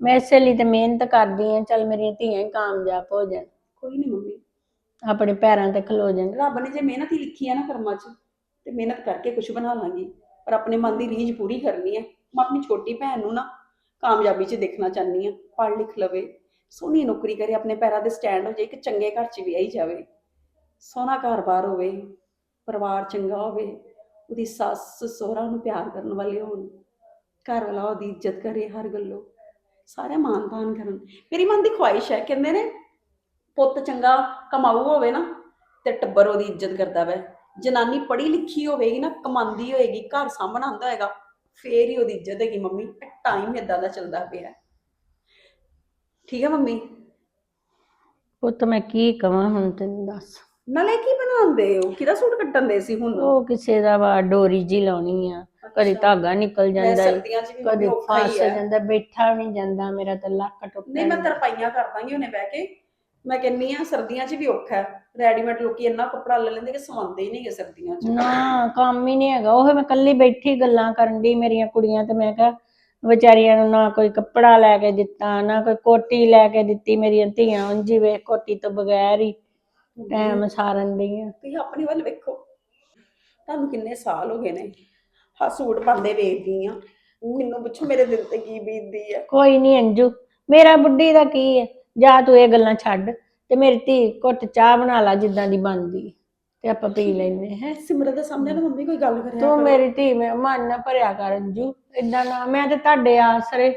[SPEAKER 6] ਮੈਂ ਇਸੇ ਲਈ ਤੇ ਮਿਹਨਤ ਕਰਦੀ ਆ ਚੱਲ ਮੇਰੀਆਂ ਧੀਆਂ ਹੀ ਕਾਮਯਾਬ ਹੋ ਜਾਣ।
[SPEAKER 2] ਕੋਈ ਨਹੀਂ ਮੰਮੀ।
[SPEAKER 6] ਆਪਣੇ ਪੈਰਾਂ ਤੇ ਖਲੋ ਜਾਣ।
[SPEAKER 2] ਰੱਬ ਨੇ ਜੇ ਮਿਹਨਤ ਹੀ ਲਿਖੀ ਹੈ ਨਾ ਕਰਮਾਂ 'ਚ ਤੇ ਮਿਹਨਤ ਕਰਕੇ ਕੁਝ ਬਣਾ ਲਾਂਗੀ ਪਰ ਆਪਣੇ ਮਨ ਦੀ ਰੀਝ ਪੂਰੀ ਕਰਨੀ ਹੈ। ਮੈਂ ਆਪਣੀ ਛੋਟੀ ਭੈਣ ਨੂੰ ਨਾ ਕਾਮਯਾਬੀ 'ਚ ਦੇਖਣਾ ਚਾਹਨੀ ਆ ਪੜ੍ਹ ਲਿਖ ਲਵੇ ਸੋਹਣੀ ਨੌਕਰੀ ਕਰੇ ਆਪਣੇ ਪੈਰਾਂ ਤੇ ਸਟੈਂਡ ਹੋ ਜਾਏ ਇੱਕ ਚੰਗੇ ਘਰ 'ਚ ਵਿਆਹੀ ਜਾਵੇ। ਸੋਹਣਾ ਘਰ-ਬਾਰ ਹੋਵੇ, ਪਰਿਵਾਰ ਚੰਗਾ ਹੋਵੇ, ਉਹਦੀ ਸੱਸ ਸਹੁਰਾ ਨੂੰ ਪਿਆਰ ਕਰਨ ਵਾਲੇ ਹੋਣ, ਘਰ ਵਾਲਾ ਉਹਦੀ ਇੱਜ਼ਤ ਕਰੇ ਹਰ ਗੱਲੋਂ ਸਾਰੇ ਮਾਨ-ਤਾਨ ਕਰਨ। ਮੇਰੀ ਮਨ ਦੀ ਖੁਆਇਸ਼ ਹੈ, ਕਹਿੰਦੇ ਨੇ, ਪੁੱਤ ਚੰਗਾ ਕਮਾਊ ਹੋਵੇ ਨਾ, ਤੇ ਟੱਬਰ ਉਹਦੀ ਇੱਜ਼ਤ ਕਰਦਾ ਵੈ। ਜਨਾਨੀ ਪੜ੍ਹੀ ਲਿਖੀ ਹੋਵੇਗੀ ਨਾ ਕਮਾਉਂਦੀ ਹੋਏਗੀ, ਘਰ ਸਾਂਭਣਾ ਆਉਂਦਾ ਹੋਏਗਾ, ਫੇਰ ਹੀ ਉਹਦੀ ਇੱਜ਼ਤ ਹੈਗੀ ਮੰਮੀ ਟਾਈਮ ਇਦਾਂ ਦਾ ਚੱਲਦਾ ਪਿਆ ਠੀਕ ਹੈ ਮੰਮੀ?
[SPEAKER 6] ਪੁੱਤ ਮੈਂ ਕੀ ਕਵਾਂ ਹੁਣ ਤੈਨੂੰ ਦੱਸ।
[SPEAKER 2] ਨਾਲੇ ਕੀ ਬਣਾਉਂਦੇ ਹੋ? ਕਿਹਦਾ ਸੂਟ ਕੱਟਣ ਦੇ ਸੀ ਹੁਣ?
[SPEAKER 6] ਉਹ ਕਿਸੇ ਦਾ ਵਾ ਡੋਰੀ ਜੀ ਲਾਉਣੀ ਆ। ਕਦੀ ਧਾਗਾ ਨਿਕਲ ਜਾਂਦਾ
[SPEAKER 2] ਸਰਦੀਆਂ 'ਚ ਵੀ
[SPEAKER 6] ਕਦੀ
[SPEAKER 2] ਔਖਾ
[SPEAKER 6] ਫਸ
[SPEAKER 2] ਹੀ ਹੈ
[SPEAKER 6] ਜਾਂਦਾ ਬੈਠਾ ਨਹੀਂ ਜਾਂਦਾ ਮੇਰਾ ਤਾਂ ਲੱਕ ਟੁੱਟ
[SPEAKER 2] ਨਹੀਂ ਮੈਂ ਤਰਪਾਈਆਂ ਕਰ ਦਾਂਗੀ ਉਹਨੇ ਬਹਿ ਕੇ। ਮੈਂ ਕਹਿੰਨੀ ਆ ਸਰਦੀਆਂ 'ਚ ਵੀ ਔਖਾ। ਹੈ ਰੈਡੀਮੇਡ ਲੋਕੀ ਇੰਨਾ ਕੱਪੜਾ ਲੈ ਲੈਂਦੇ ਕਿ ਸਵਾਉਂਦੇ ਹੀ ਨਹੀਂਗੇ ਸਰਦੀਆਂ 'ਚ।
[SPEAKER 6] ਨਾ ਕੰਮ ਹੀ ਨਹੀਂ ਹੈਗਾ। ਉਹ ਮੈਂ ਕੱਲੀ ਬੈਠੀ ਗੱਲਾਂ ਕਰਨ ਦੀ ਮੇਰੀਆਂ ਕੁੜੀਆਂ ਤੇ ਮੈਂ ਕਿਹਾ ਵਿਚਾਰੀਆਂ ਨੂੰ ਨਾ ਕੋਈ ਕੱਪੜਾ ਲੈ ਕੇ ਦਿੱਤਾ ਨਾ ਕੋਈ ਕੋਟੀ ਲੈ ਕੇ ਦਿੱਤੀ ਮੇਰੀਆਂ ਧੀਆਂ ਉਂਝ ਹੀ ਵੇ ਕੋਟੀ ਤੋਂ ਬਗੈਰ ਹੀ ਟਾਈਮ ਸਾਰਨ ਦੀਆਂ
[SPEAKER 2] ਤੁਸੀਂ ਆਪਣੇ ਵੱਲ ਵੇਖੋ। ਤੁਹਾਨੂੰ ਕਿੰਨੇ ਸਾਲ ਹੋ ਗਏ ਨੇ। ਹਾਂ ਸੂਟ ਪਾਉਂਦੇ ਵੇਖਦੀ ਆ ਮੈਨੂੰ ਪੁੱਛੋ ਮੇਰੇ ਦਿਲ ਤੇ ਕੀ ਬੀਤਦੀ ਹੈ।
[SPEAKER 6] ਕੋਈ ਨਹੀਂ ਅੰਜੂ ਮੇਰਾ ਬੁੱਢੀ ਦਾ ਕੀ ਹੈ? ਜਾ ਤੂੰ ਇਹ ਗੱਲਾਂ ਛੱਡ ਤੇ ਮੇਰੀ ਧੀ ਘੁੱਟ ਚਾਹ ਬਣਾ ਲਾ ਜਿੱਦਾਂ ਦੀ ਬਣਦੀ। ਤੇ ਆਪਾਂ ਪੀ ਲੈਨੇ ਹੈ।
[SPEAKER 2] ਸਿਮਰਤ ਦੇ ਸਾਹਮਣੇ ਨਾ ਮੰਮੀ ਕੋਈ ਗੱਲ ਕਰਿਆ
[SPEAKER 6] ਤੂੰ। ਮੇਰੀ ਧੀ ਮੈਂ ਮਨ ਨਾ ਭਰਿਆ ਕਰ ਅੰਜੂ। ਇਦਾਂ ਨਾ ਮੈਂ ਤੇ ਤੁਹਾਡੇ ਆਸਰੇ।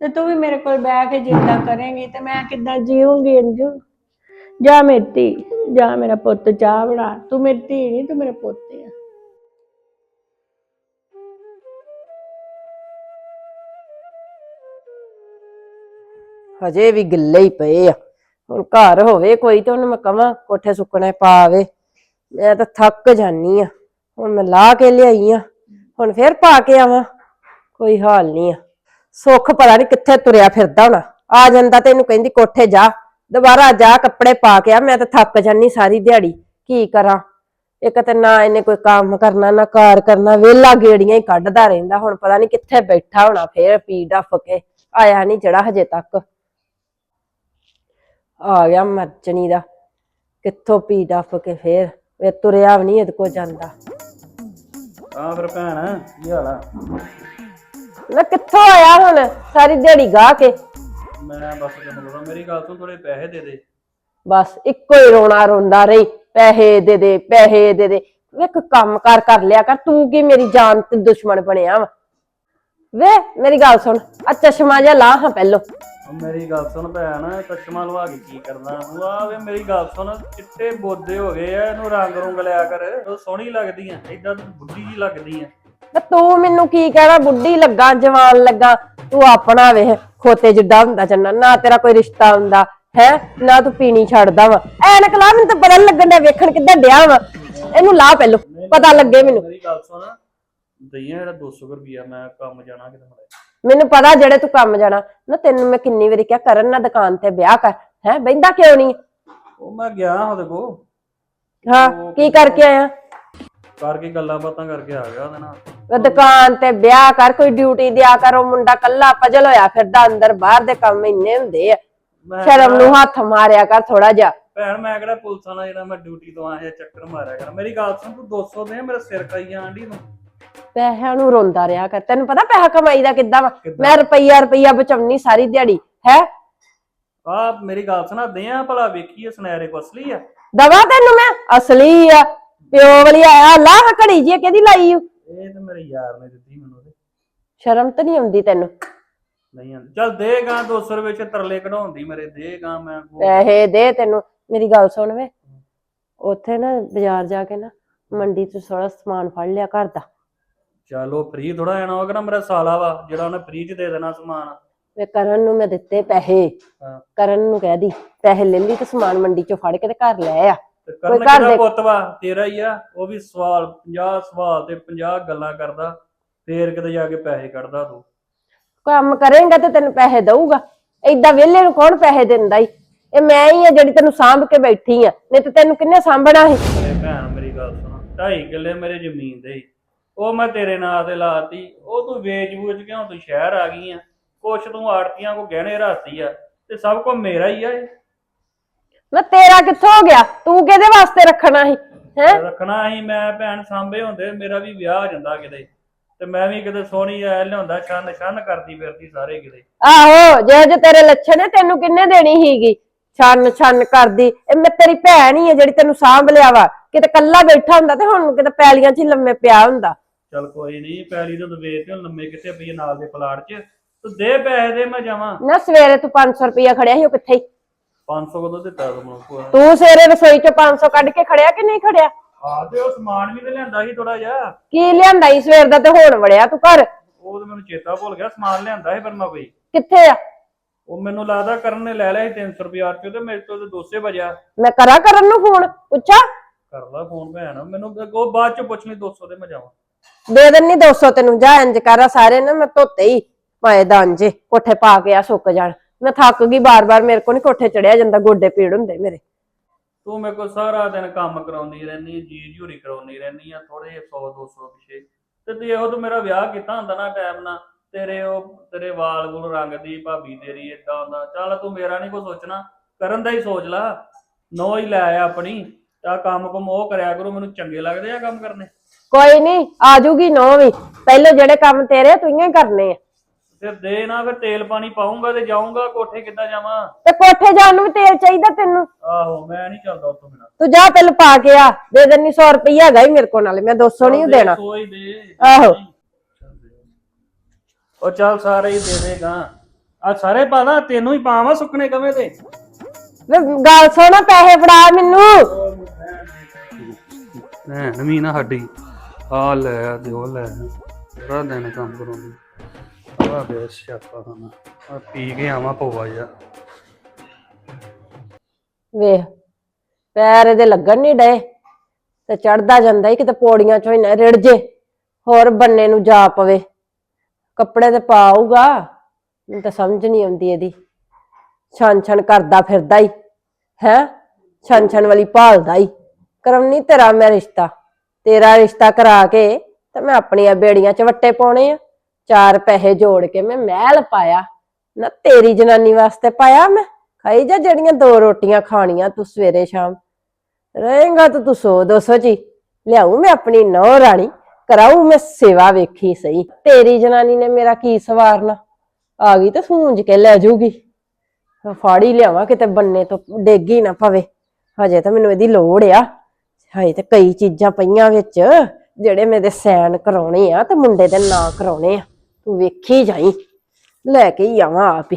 [SPEAKER 6] ਤੇ ਤੂੰ ਵੀ ਮੇਰੇ ਕੋਲ ਬਹਿ ਕੇ ਜਿੱਦਾਂ ਕਰੇਂਗੀ ਤੇ ਮੈਂ ਕਿੱਦਾਂ ਜੀਵਾਂਗੀ ਅੰਜੂ? ਜਾ ਮੇਰੀ ਧੀ, ਜਾ ਮੇਰਾ ਪੁੱਤ ਚਾਹ ਬਣਾ। ਤੂੰ ਮੇਰੀ ਧੀ ਨਹੀਂ, ਤੂੰ ਮੇਰਾ ਪੁੱਤ ਆ।
[SPEAKER 1] ਹਜੇ ਵੀ ਗਿੱਲੇ ਹੀ ਪਏ ਆ। ਹੁਣ ਘਰ ਹੋਵੇ ਕੋਈ ਤੇ ਉਹਨੂੰ ਮੈਂ ਕਵਾਂ, ਕੋਠੇ ਸੁੱਕਣੇ ਪਾਵੇ। ਮੈਂ ਤਾਂ ਥੱਕ ਜਾਨੀ ਆ। ਹੁਣ ਮੈਂ ਲਾ ਕੇ ਲਿਆਈ ਆ। ਹੁਣ ਫੇਰ ਪਾ ਕੇ ਆਵਾਂ। ਕੋਈ ਹਾਲ ਨਹੀਂ ਆ। ਸੁੱਖ ਪਤਾ ਨਹੀਂ ਕਿੱਥੇ ਤੁਰਿਆ ਫਿਰਦਾ ਹੋਣਾ। ਆ ਜਾਂਦਾ ਤੇ ਇਹਨੂੰ ਕਹਿੰਦੀ ਕੋਠੇ ਜਾ। ਦੁਬਾਰਾ ਜਾ ਕੱਪੜੇ ਪਾ ਕੇ ਆ ਮੈਂ ਤਾਂ ਥੱਕ ਜਾਨੀ ਸਾਰੀ ਦਿਹਾੜੀ ਕੀ ਕਰਾਂ? ਇੱਕ ਤਾਂ ਨਾ ਇਹਨੇ ਕੋਈ ਕੰਮ ਕਰਨਾ ਨਾ ਕਾਰ ਕਰਨਾ ਵਿਹਲਾ ਗੇੜੀਆਂ ਹੀ ਕੱਢਦਾ ਰਹਿੰਦਾ ਹੁਣ ਪਤਾ ਨਹੀਂ ਕਿੱਥੇ ਬੈਠਾ ਹੋਣਾ ਫੇਰ ਪੀ ਡੱਫ ਕੇ ਆਇਆ ਨਹੀਂ ਜਿਹੜਾ ਹਜੇ ਤੱਕ। ਆ ਗਿਆ ਮਰਚਣੀ ਦਾ ਕਿੱਥੋਂ ਪੀ ਡੱਫ ਕੇ ਫੇਰ ਇਹ ਤੁਰਿਆ ਵੀ ਨਹੀਂ ਇਹਦੇ ਕੋ ਜਾਂਦਾ।
[SPEAKER 4] ਹਾਂ ਫਿਰ ਭੈਣ ਕੀ ਹਾਲ ਆ?
[SPEAKER 1] ਮੈਂ ਕਿੱਥੋਂ ਆਇਆ ਹੁਣ ਸਾਰੀ ਦਿਹਾੜੀ ਗਾਹ ਕੇ
[SPEAKER 4] ਮੈਂ ਬਸ ਤੈਨੂੰ ਬੋਲਾਂ ਮੇਰੀ ਗੱਲ ਤੋਂ ਥੋੜੇ ਪੈਸੇ ਦੇ ਦੇ।
[SPEAKER 1] ਬਸ ਇੱਕੋ ਹੀ ਰੋਣਾ ਰੋਂਦਾ ਰਹੀ ਪੈਸੇ ਦੇ ਦੇ ਪੈਸੇ ਦੇ ਦੇ। ਵੇਖ ਕੰਮ ਕਰ ਕਰ ਲਿਆ ਕਰ ਤੂੰ ਕੀ ਮੇਰੀ ਜਾਨ ਤੇ ਦੁਸ਼ਮਣ ਬਣਿਆ ਵਾ? ਵੇ ਮੇਰੀ ਗੱਲ ਸੁਣ ਆ ਚਸ਼ਮਾ ਜਿਹਾ ਲਾ ਹਾਂ ਪਹਿਲੋਂ।
[SPEAKER 4] ਉਹ ਮੇਰੀ ਗੱਲ ਸੁਣ ਭੈਣ ਚਸ਼ਮਾ ਲਵਾ ਕੇ ਕੀ ਕਰਨਾ? ਆ ਵੇ ਮੇਰੀ ਗੱਲ ਸੁਣ ਚਿੱਟੇ ਬੋਦੇ ਹੋ ਗਏ ਆ ਇਹਨੂੰ ਰੰਗ ਰੁੰਗ ਲਿਆ ਕਰ ਉਹ ਸੋਹਣੀ ਲੱਗਦੀ ਆ ਏਦਾਂ ਤੂੰ ਬੁੱਢੀ ਜੀ ਲੱਗਦੀ ਆ।
[SPEAKER 1] ਤੇ ਤੂੰ ਮੈਨੂੰ ਕੀ ਕਹਿਣਾ ਬੁੱਢੀ ਲੱਗਾ ਜਵਾਨ ਲੱਗਾ ਤੂੰ ਆਪਣਾ ਵੇਖ। ਖੋਤੇ ਜਿੱਡਾ ਹੁੰਦਾ ਚੰਨਾ ਨਾ ਤੇਰਾ ਕੋਈ ਰਿਸ਼ਤਾ ਹੁੰਦਾ ਹੈ? ਨਾ ਤੂੰ ਪੀਣੀ ਛੱਡਦਾ ਵਾ। ਐਨਕ ਲਾ ਮੈਨੂੰ ਤਾਂ ਨੀ ਲੱਗਣ ਡਿਆ ਵੇਖਣ ਕਿੱਦਾਂ ਡਿਆ ਵਾ। ਇਹਨੂੰ ਲਾ ਪਹਿਲੋਂ ਪਤਾ ਲੱਗੇ ਮੈਨੂੰ।
[SPEAKER 4] ਮੇਰੀ ਗੱਲ ਸੁਣ ਦਈਆਂ ਜਿਹੜਾ 200 ਰੁਪਿਆ ਮੈਂ ਕੰਮ ਜਾਣਾ ਕਿਤੇ ਮੜਾ
[SPEAKER 1] ਮੈਨੂੰ ਪਤਾ ਜਿਹੜੇ ਤੂੰ ਕੰਮ ਜਾਣਾ। ਨਾ ਤੈਨੂੰ ਮੈਂ ਕਿੰਨੀ ਵਾਰੀ ਕਿਹਾ ਕਰਨ ਨਾ ਦੁਕਾਨ ਤੇ ਵਿਆਹ ਕਰ। ਹੈ? ਬੈਂਦਾ ਕਿਉਂ ਨਹੀਂ?
[SPEAKER 4] ਉਹ ਮੈਂ ਗਿਆ ਉਹਦੇ ਕੋ
[SPEAKER 1] ਹਾਂ ਕੀ ਕਰਕੇ ਆਇਆ?
[SPEAKER 4] ਕਰਕੇ ਗੱਲਾਂ ਬਾਤਾਂ ਕਰਕੇ ਆ ਗਿਆ ਉਹਦੇ ਨਾਲ।
[SPEAKER 1] ਉਹ ਦੁਕਾਨ ਤੇ ਵਿਆਹ ਕਰ ਕੋਈ ਡਿਊਟੀ ਦਿਆ ਕਰ ਉਹ ਮੁੰਡਾ ਕੱਲਾ ਪਜਲ ਹੋਇਆ ਫਿਰਦਾ ਅੰਦਰ ਬਾਹਰ ਦੇ ਕੰਮ ਇੰਨੇ ਹੁੰਦੇ ਆ।
[SPEAKER 4] ਮੈਂ
[SPEAKER 1] ਸ਼ਰਮ ਨੂੰ ਹੱਥ ਮਾਰਿਆ ਕਰ ਥੋੜਾ ਜਿਹਾ।
[SPEAKER 4] ਭੈਣ ਮੈਂ ਕਿਹੜਾ ਪੁਲਿਸ ਵਾਲਾ ਜਿਹੜਾ ਮੈਂ ਡਿਊਟੀ ਤੋਂ ਆਇਆ ਚੱਕਰ ਮਾਰਿਆ ਕਰ। ਮੇਰੀ ਗੱਲ ਸੁਣ ਤੂੰ 200 ਦੇ ਮੇਰਾ ਸਿਰ ਖਾਈ ਦੀ ਨੂੰ
[SPEAKER 1] ਪੈਸਿਆਂ ਨੂੰ ਰੋਂਦਾ ਰਿਹਾ ਕਰ। ਤੈਨੂੰ ਪਤਾ ਪੈਸਾ ਕਮਾਈ ਦਾ ਕਿੱਦਾਂ ਵਾ?
[SPEAKER 4] ਕਿੱਦਾਂ?
[SPEAKER 1] ਮੈਂ ਰੁਪਈਆ ਰੁਪਈਆ ਬਚਾਉਣੀ ਸਾਰੀ ਦਿਹਾੜੀ ਹੈ?
[SPEAKER 4] ਆ ਮੇਰੀ ਗੱਲ ਸੁਣਾ ਦੇ ਆ ਭਲਾ ਵੇਖੀਏ ਸੁਨਹਿਰੇ ਕੋ ਅਸਲੀ ਆ।
[SPEAKER 1] ਦਵਾ ਤੈਨੂੰ ਮੈਂ? ਅਸਲੀ ਆ। ਪਿਓ ਵਾਲੀ ਆਇਆ ਲਾ ਆਹ ਘੜੀ ਜੀ ਕਿਹਦੀ ਲਾਈ ਓ?
[SPEAKER 4] ਇਹ ਤੇ ਮੇਰੇ ਯਾਰ ਨੇ ਦਿੱਤੀ ਮੈਨੂੰ ਉਹਦੇ।
[SPEAKER 1] ਸ਼ਰਮ ਤਾਂ ਨਹੀਂ ਆਉਂਦੀ ਤੈਨੂੰ?
[SPEAKER 4] ਨਹੀਂ ਆਂਦੀ ਚੱਲ ਦੇ ਗਾ 200 ਰੁਪਏ ਚ ਤਰਲੇ ਕਢਾਉਂਦੀ ਮੇਰੇ ਦੇ ਗਾ ਮੈਂ ਉਹ-
[SPEAKER 1] ਪੈਸੇ ਦੇ ਤੈਨੂੰ ਮੇਰੀ ਗੱਲ ਸੁਣ ਵੇ। ਉੱਥੇ ਨਾ ਬਾਜ਼ਾਰ ਜਾ ਕੇ ਨਾ ਮੰਡੀ ਤੋਂ ਥੋੜਾ ਸਮਾਨ ਫੜ ਲਿਆ ਘਰ ਦਾ।
[SPEAKER 4] ਚਲੋ ਫ੍ਰੀ ਥੋੜਾ ਆਣਾ ਹੋਗਾ ਨਾ ਮੇਰਾ ਸਾਲਾ ਵਾ ਜਿਹੜਾ ਉਹਨੇ ਫ੍ਰੀ ਚ ਦੇ ਦੇਣਾ ਸਮਾਨ।
[SPEAKER 1] ਵੇ ਕਰਨ ਨੂੰ ਮੈਂ ਦਿੱਤੇ ਪੈਸੇ।
[SPEAKER 4] ਹਾਂ।
[SPEAKER 1] ਕਰਨ ਨੂੰ ਕਹਿ ਦੀ ਪੈਸੇ ਲੈ ਲਈ ਤੇ ਸਮਾਨ ਮੰਡੀ ਚੋਂ ਫੜ ਕੇ ਤੇ ਘਰ ਲੈ ਆ।
[SPEAKER 4] ਤੇ
[SPEAKER 1] ਕੋਈ
[SPEAKER 4] ਕਰਨ
[SPEAKER 1] ਘਰ ਦੇ-
[SPEAKER 4] ਪੁੱਤ ਵਾ? ਤੇਰਾ ਹੀ ਆ। ਉਹ ਵੀ ਸਵਾਲ 50 ਸਵਾਲ ਤੇ 50 ਗੱਲਾਂ ਕਰਦਾ ਫੇਰ ਕਿਤੇ ਜਾ ਕੇ ਪੈਸੇ ਕੱਢਦਾ ਤੂੰ।
[SPEAKER 1] ਕੰਮ ਕਰੇਂਗਾ ਤੇ ਤੈਨੂੰ ਪੈਸੇ ਦਊਗਾ। ਏਦਾਂ ਵਿਹਲੇ ਨੂੰ ਕੌਣ ਪੈਸੇ ਦਿੰਦਾ ਈ? ਇਹ ਮੈਂ ਹੀ ਆ ਜਿਹੜੀ ਤੈਨੂੰ ਸਾਂਭ ਕੇ ਬੈਠੀ ਆ। ਨਹੀਂ ਤੇ ਤੈਨੂੰ ਕਿੰਨੇ ਸਾਂਭਣਾ ਸੀ?
[SPEAKER 4] ਮੇਰੇ ਭੈਣ ਮੇਰੀ ਗੱਲ ਸੁਣ। ਢਾਈ ਕਿੱਲੇ ਮੇਰੇ ਜ਼ਮੀਨ ਦੇ ਸੀ। ਉਹ ਮੈਂ ਤੇਰੇ ਨਾਂ ਤੇ ਲਾਤੀ ਉਹ ਤੂੰ ਵੇਚ ਵੂਚ ਕੇ ਹੁਣ ਤੂੰ ਸ਼ਹਿਰ ਆ ਗਈ ਆ। ਕੁਛ ਤੂੰ ਆੜਤੀਆਂ ਕੋ ਗਹਿਣੇ ਰਾਤੀ ਆ। ਤੇ ਸਭ ਕੋ ਮੇਰਾ ਹੀ ਆ ਇਹ।
[SPEAKER 1] ਮੈਂ ਤੇਰਾ ਕਿੱਥੋਂ ਹੋ ਗਿਆ? ਤੂੰ ਕਿਹਦੇ ਵਾਸਤੇ ਰੱਖਣਾ ਸੀ? ਹੈ?
[SPEAKER 4] ਰੱਖਣਾ ਸੀ ਮੈਂ ਭੈਣ ਸਾਂਭੇ ਹੁੰਦੇ ਮੇਰਾ ਵੀ ਵਿਆਹ ਹੋ ਜਾਂਦਾ ਕਿਤੇ। ਤੇ ਮੈਂ ਵੀ ਕਿਤੇ ਸੋਹਣੀ ਐ ਲਿਆਉਂਦਾ ਛੰਨ ਛੰਨ ਕਰਦੀ ਫਿਰਦੀ ਸਾਰੇ ਕਿਤੇ।
[SPEAKER 1] ਆਹੋ ਜੇ ਜੇ ਤੇਰੇ ਲੱਛਣ ਨੇ ਤੈਨੂੰ ਕਿੰਨੇ ਦੇਣੀ ਸੀਗੀ? ਛੰਨ ਛੰਨ ਕਰਦੀ। ਇਹ ਮੈਂ ਤੇਰੀ ਭੈਣ ਹੀ ਆ ਜਿਹੜੀ ਤੈਨੂੰ ਸਾਂਭ ਲਿਆ ਵਾ। ਕਿਤੇ ਕੱਲਾ ਬੈਠਾ ਹੁੰਦਾ ਤੇ ਹੁਣ ਕਿਤੇ ਪੈਲੀਆਂ 'ਚ ਹੀ ਲੰਮੇ ਪਿਆ ਹੁੰਦਾ।
[SPEAKER 4] ਚਲ ਕੋਈ ਨਹੀਂ ਪੈਲੀ ਤੋਂ ਵੇਚ ਤੇ ਲੰਮੇ ਕਿੱਥੇ ਪਈ ਨਾਲ ਦੇ ਪਲਾਟ 'ਚ। ਤੂੰ ਦੇ ਪੈਸੇ ਦੇ ਮੈਂ ਜਾਵਾਂ।
[SPEAKER 1] ਨਾ ਸਵੇਰੇ ਤੂੰ 500 ਰੁਪਇਆ ਖੜਿਆ ਸੀ ਉਹ ਕਿੱਥੇ ਈ?
[SPEAKER 4] 500 ਕਦੋਂ ਦਿੱਤਾ ਤੂੰ
[SPEAKER 1] ਸਵੇਰੇ ਰਸੋਈ 'ਚੋਂ 500 ਕੱਢ ਕੇ ਖੜਿਆ ਕਿ ਨਹੀਂ ਖੜਿਆ?
[SPEAKER 4] ਆ ਤੇ ਉਹ ਸਮਾਨ ਵੀ ਤੇ ਲਿਆਂਦਾ ਸੀ ਥੋੜਾ ਜਿਹਾ।
[SPEAKER 1] ਕੀ ਲਿਆਂਦਾ ਈ ਸਵੇਰ ਦਾ ਤੇ ਹੁਣ ਵੜਿਆ ਤੂੰ ਘਰ?
[SPEAKER 4] ਉਹ ਤੇ ਮੈਨੂੰ ਚੇਤਾ ਭੁੱਲ ਗਿਆ ਸਮਾਨ ਲਿਆਂਦਾ ਸੀ ਪਰ ਮੈਂ ਕੋਈ।
[SPEAKER 1] ਕਿੱਥੇ ਆ?
[SPEAKER 4] ਉਹ ਮੈਨੂੰ ਲੱਗਦਾ ਕਰਨ ਨੇ ਲੈ ਲਿਆ ਸੀ 300 ਰੁਪਏ ਆਰਚੋ ਤੇ ਮੇਰੇ ਤੋਂ ਤੇ 200 ਵਜਿਆ
[SPEAKER 1] ਮੈਂ ਕਰਾਂ ਕਰਨ ਨੂੰ ਫੋਨ? ਪੁੱਛਾ?
[SPEAKER 4] ਕਰ ਲਾ ਫੋਨ ਭੈਣ ਮੈਨੂੰ ਉਹ ਬਾਅਦ ਚ ਪੁੱਛ ਲਈ 200 ਦੇ ਮੈਂ ਜਾਵਾਂ।
[SPEAKER 1] ਦੇ ਦਿੰਨੀ 200 ਤੈਨੂੰ ਜਾ ਇੰਜ ਕਰਾ ਸਾਰੇ ਨਾ ਮੈਂ ਧੋਤੇ ਹੀ ਪਾਏ ਦਾਂਜੇ ਕੋਠੇ ਪਾ ਕੇ ਆ ਸੁੱਕ ਜਾਣ। ਮੈਂ ਥੱਕ ਗਈ ਬਾਰ-ਬਾਰ ਮੇਰੇ ਕੋ ਨਹੀਂ ਕੋਠੇ ਚੜਿਆ ਜਾਂਦਾ ਗੋਡੇ ਪੀੜ ਹੁੰਦੇ ਮੇਰੇ।
[SPEAKER 4] ਤੂੰ ਮੇਰੇ ਕੋਲ ਸਾਰਾ ਦਿਨ ਕੰਮ ਕਰਾਉਂਦੀ ਰਹਿੰਦੀ ਜੀ ਜੂਰੀ ਕਰਾਉਂਦੀ ਰਹਿੰਦੀ ਆ ਥੋੜੇ 100 200 ਪਿਛੇ। ਤੇ ਤੇ ਉਹ ਤੂੰ ਮੇਰਾ ਵਿਆਹ ਕੀਤਾ ਹੁੰਦਾ ਨਾ ਟਾਈਮ ਨਾਲ ਤੇਰੇ ਉਹ ਤੇਰੇ ਵਾਲ ਵੂਲ ਰੰਗ ਦੀ ਭਾਬੀ ਤੇਰੀ ਏਦਾਂ ਹੁੰਦਾ। ਚੱਲ ਤੂੰ ਮੇਰਾ ਨਹੀਂ ਕੋ ਸੋਚਣਾ ਕਰਨ ਦਾ ਹੀ ਸੋਚ ਲਾ। ਨੋ ਹੀ ਲੈ ਆ ਆਪਣੀ ਤਾਂ ਕੰਮ ਕੋ ਮੋਹ ਕਰਿਆ ਕਰੋ ਮੈਨੂੰ ਚੰਗੇ ਲੱਗਦੇ ਆ ਕੰਮ ਕਰਨੇ।
[SPEAKER 1] ਕੋਈ ਨਹੀਂ ਆ ਜੂਗੀ ਨੋ ਵੀ ਪਹਿਲੇ ਜਿਹੜੇ ਕੰਮ ਤੇਰੇ ਤੂੰ ਹੀ ਕਰਨੇ ਆ।
[SPEAKER 4] ਫਿਰ ਦੇ ਨਾ ਫਿਰ ਤੇਲ ਪਾਣੀ ਪਾਉਂਗਾ ਤੇ ਜਾਊਂਗਾ ਕੋਠੇ ਕਿੱਦਾਂ ਜਾਵਾਂ?
[SPEAKER 1] ਤੇ ਕੋਠੇ ਜਾਣ ਨੂੰ ਵੀ ਤੇਲ ਚਾਹੀਦਾ ਤੈਨੂੰ?
[SPEAKER 4] ਆਹੋ ਮੈਂ ਨਹੀਂ ਚੱਲਦਾ ਉੱਥੋਂ ਬਿਨਾ।
[SPEAKER 1] ਤੂੰ ਜਾ ਪਹਿਲਾਂ ਪਾ ਕੇ ਆ ਦੇ ਦਿੰਨੀ 100 ਰੁਪਈਆ ਹੈਗਾ ਹੀ ਮੇਰੇ ਕੋਲ ਨਾਲੇ ਮੈਂ 200 ਨਹੀਂ ਦੇਣਾ।
[SPEAKER 4] ਦੇ।
[SPEAKER 1] ਆਹੋ।
[SPEAKER 4] ਉਹ ਚੱਲ ਸਾਰੇ ਹੀ ਦੇ ਦੇਗਾ। ਆ ਸਾਰੇ ਪਾਦਾ ਤੈਨੂੰ ਹੀ ਪਾਵਾਂ ਸੁੱਕਣੇ ਕਵੇਂ ਤੇ।
[SPEAKER 1] ਵੇ ਗੱਲ ਸੁਣ ਪੈਸੇ ਫੜਾ ਮੈਨੂੰ।
[SPEAKER 4] ਭੈਣ ਵੀ ਨਾ ਸਾਡੀ ਆ ਲੈ ਉਹ ਲੈ ਪੂਰਾ ਦਿਨ ਕੰਮ ਕਰਾਉਂਦੀ। ਆ ਬੇ ਸਿਆਪਾ ਖਾਨਾ। ਆ ਪੀ ਕੇ ਆਵਾਂ ਪਵਾ ਜਾ
[SPEAKER 1] ਵੇਖ, ਪੈਰ ਇਹਦੇ ਲੱਗਣ ਨਹੀਂ ਡਏ ਤੇ ਚੜਦਾ ਜਾਂਦਾ ਹੀ ਕਿਤੇ ਪੌੜੀਆਂ ਚੋਂ ਹੀ ਨਾ ਰਿੜ ਜੇ, ਹੋਰ ਬੰਨੇ ਨੂੰ ਜਾ ਪਵੇ। ਕੱਪੜੇ ਤੇ ਪਾਊਗਾ ਮੈਨੂੰ ਤਾਂ ਸਮਝ ਨਹੀਂ ਆਉਂਦੀ ਇਹਦੀ। ਛਣ ਛਣ ਕਰਦਾ ਫਿਰਦਾ ਹੀ ਹੈ? ਛਣ ਛਣ ਵਾਲੀ ਭਾਲਦਾ ਹੀ ਕਰਮਨੀ ਤੇਰਾ ਮੈਂ ਰਿਸ਼ਤਾ, ਤੇਰਾ ਰਿਸ਼ਤਾ ਕਰਾ ਕੇ ਤੇ ਮੈਂ ਆਪਣੀਆਂ ਬੇੜੀਆਂ ਚ ਵੱਟੇ ਪਾਉਣੇ ਆ। ਚਾਰ ਪੈਸੇ ਜੋੜ ਕੇ ਮੈਂ ਮਹਿਲ ਪਾਇਆ। ਨਾ ਤੇਰੀ ਜਨਾਨੀ ਵਾਸਤੇ ਪਾਇਆ ਮੈਂ। ਖਾਈ ਜਾ ਜਿਹੜੀਆਂ ਦੋ ਰੋਟੀਆਂ ਖਾਣੀਆਂ ਤੂੰ ਸਵੇਰੇ ਸ਼ਾਮ। ਰਹੇਗਾ ਤਾਂ ਤੂੰ ਸੌ ਦੋ ਸੌ ਜੀ। ਲਿਆਉ ਮੈਂ ਆਪਣੀ ਨੌ ਰਾਣੀ। ਕਰਾਉ ਮੈਂ ਸੇਵਾ ਵੇਖੀ ਸਹੀ। ਤੇਰੀ ਜਨਾਨੀ ਨੇ ਮੇਰਾ ਕੀ ਸਵਾਰਨਾ? ਆ ਗਈ ਤੇ ਸੂੰਝ ਕੇ ਲੈ ਜਾਊਗੀ। ਫਾੜੀ ਲਿਆਵਾਂ ਕਿਤੇ ਬੰਨੇ ਤੋਂ, ਡੇਗੀ ਨਾ ਪਵੇ। ਹਜੇ ਤਾਂ ਮੈਨੂੰ ਇਹਦੀ ਲੋੜ ਆ। ਹਜੇ ਤੇ ਕਈ ਚੀਜ਼ਾਂ ਪਈਆਂ ਵਿੱਚ, ਜਿਹੜੇ ਮੇਰੇ ਸੈਨ ਕਰਾਉਣੇ ਆ ਤੇ ਮੁੰਡੇ ਦੇ ਨਾਂ ਕਰਾਉਣੇ ਆ। ਤੂੰ ਵੇਖੀ ਜਾਈ। ਲੈ ਕੇ ਹੀ ਆਵਾਂ ਆਪ ਹੀ।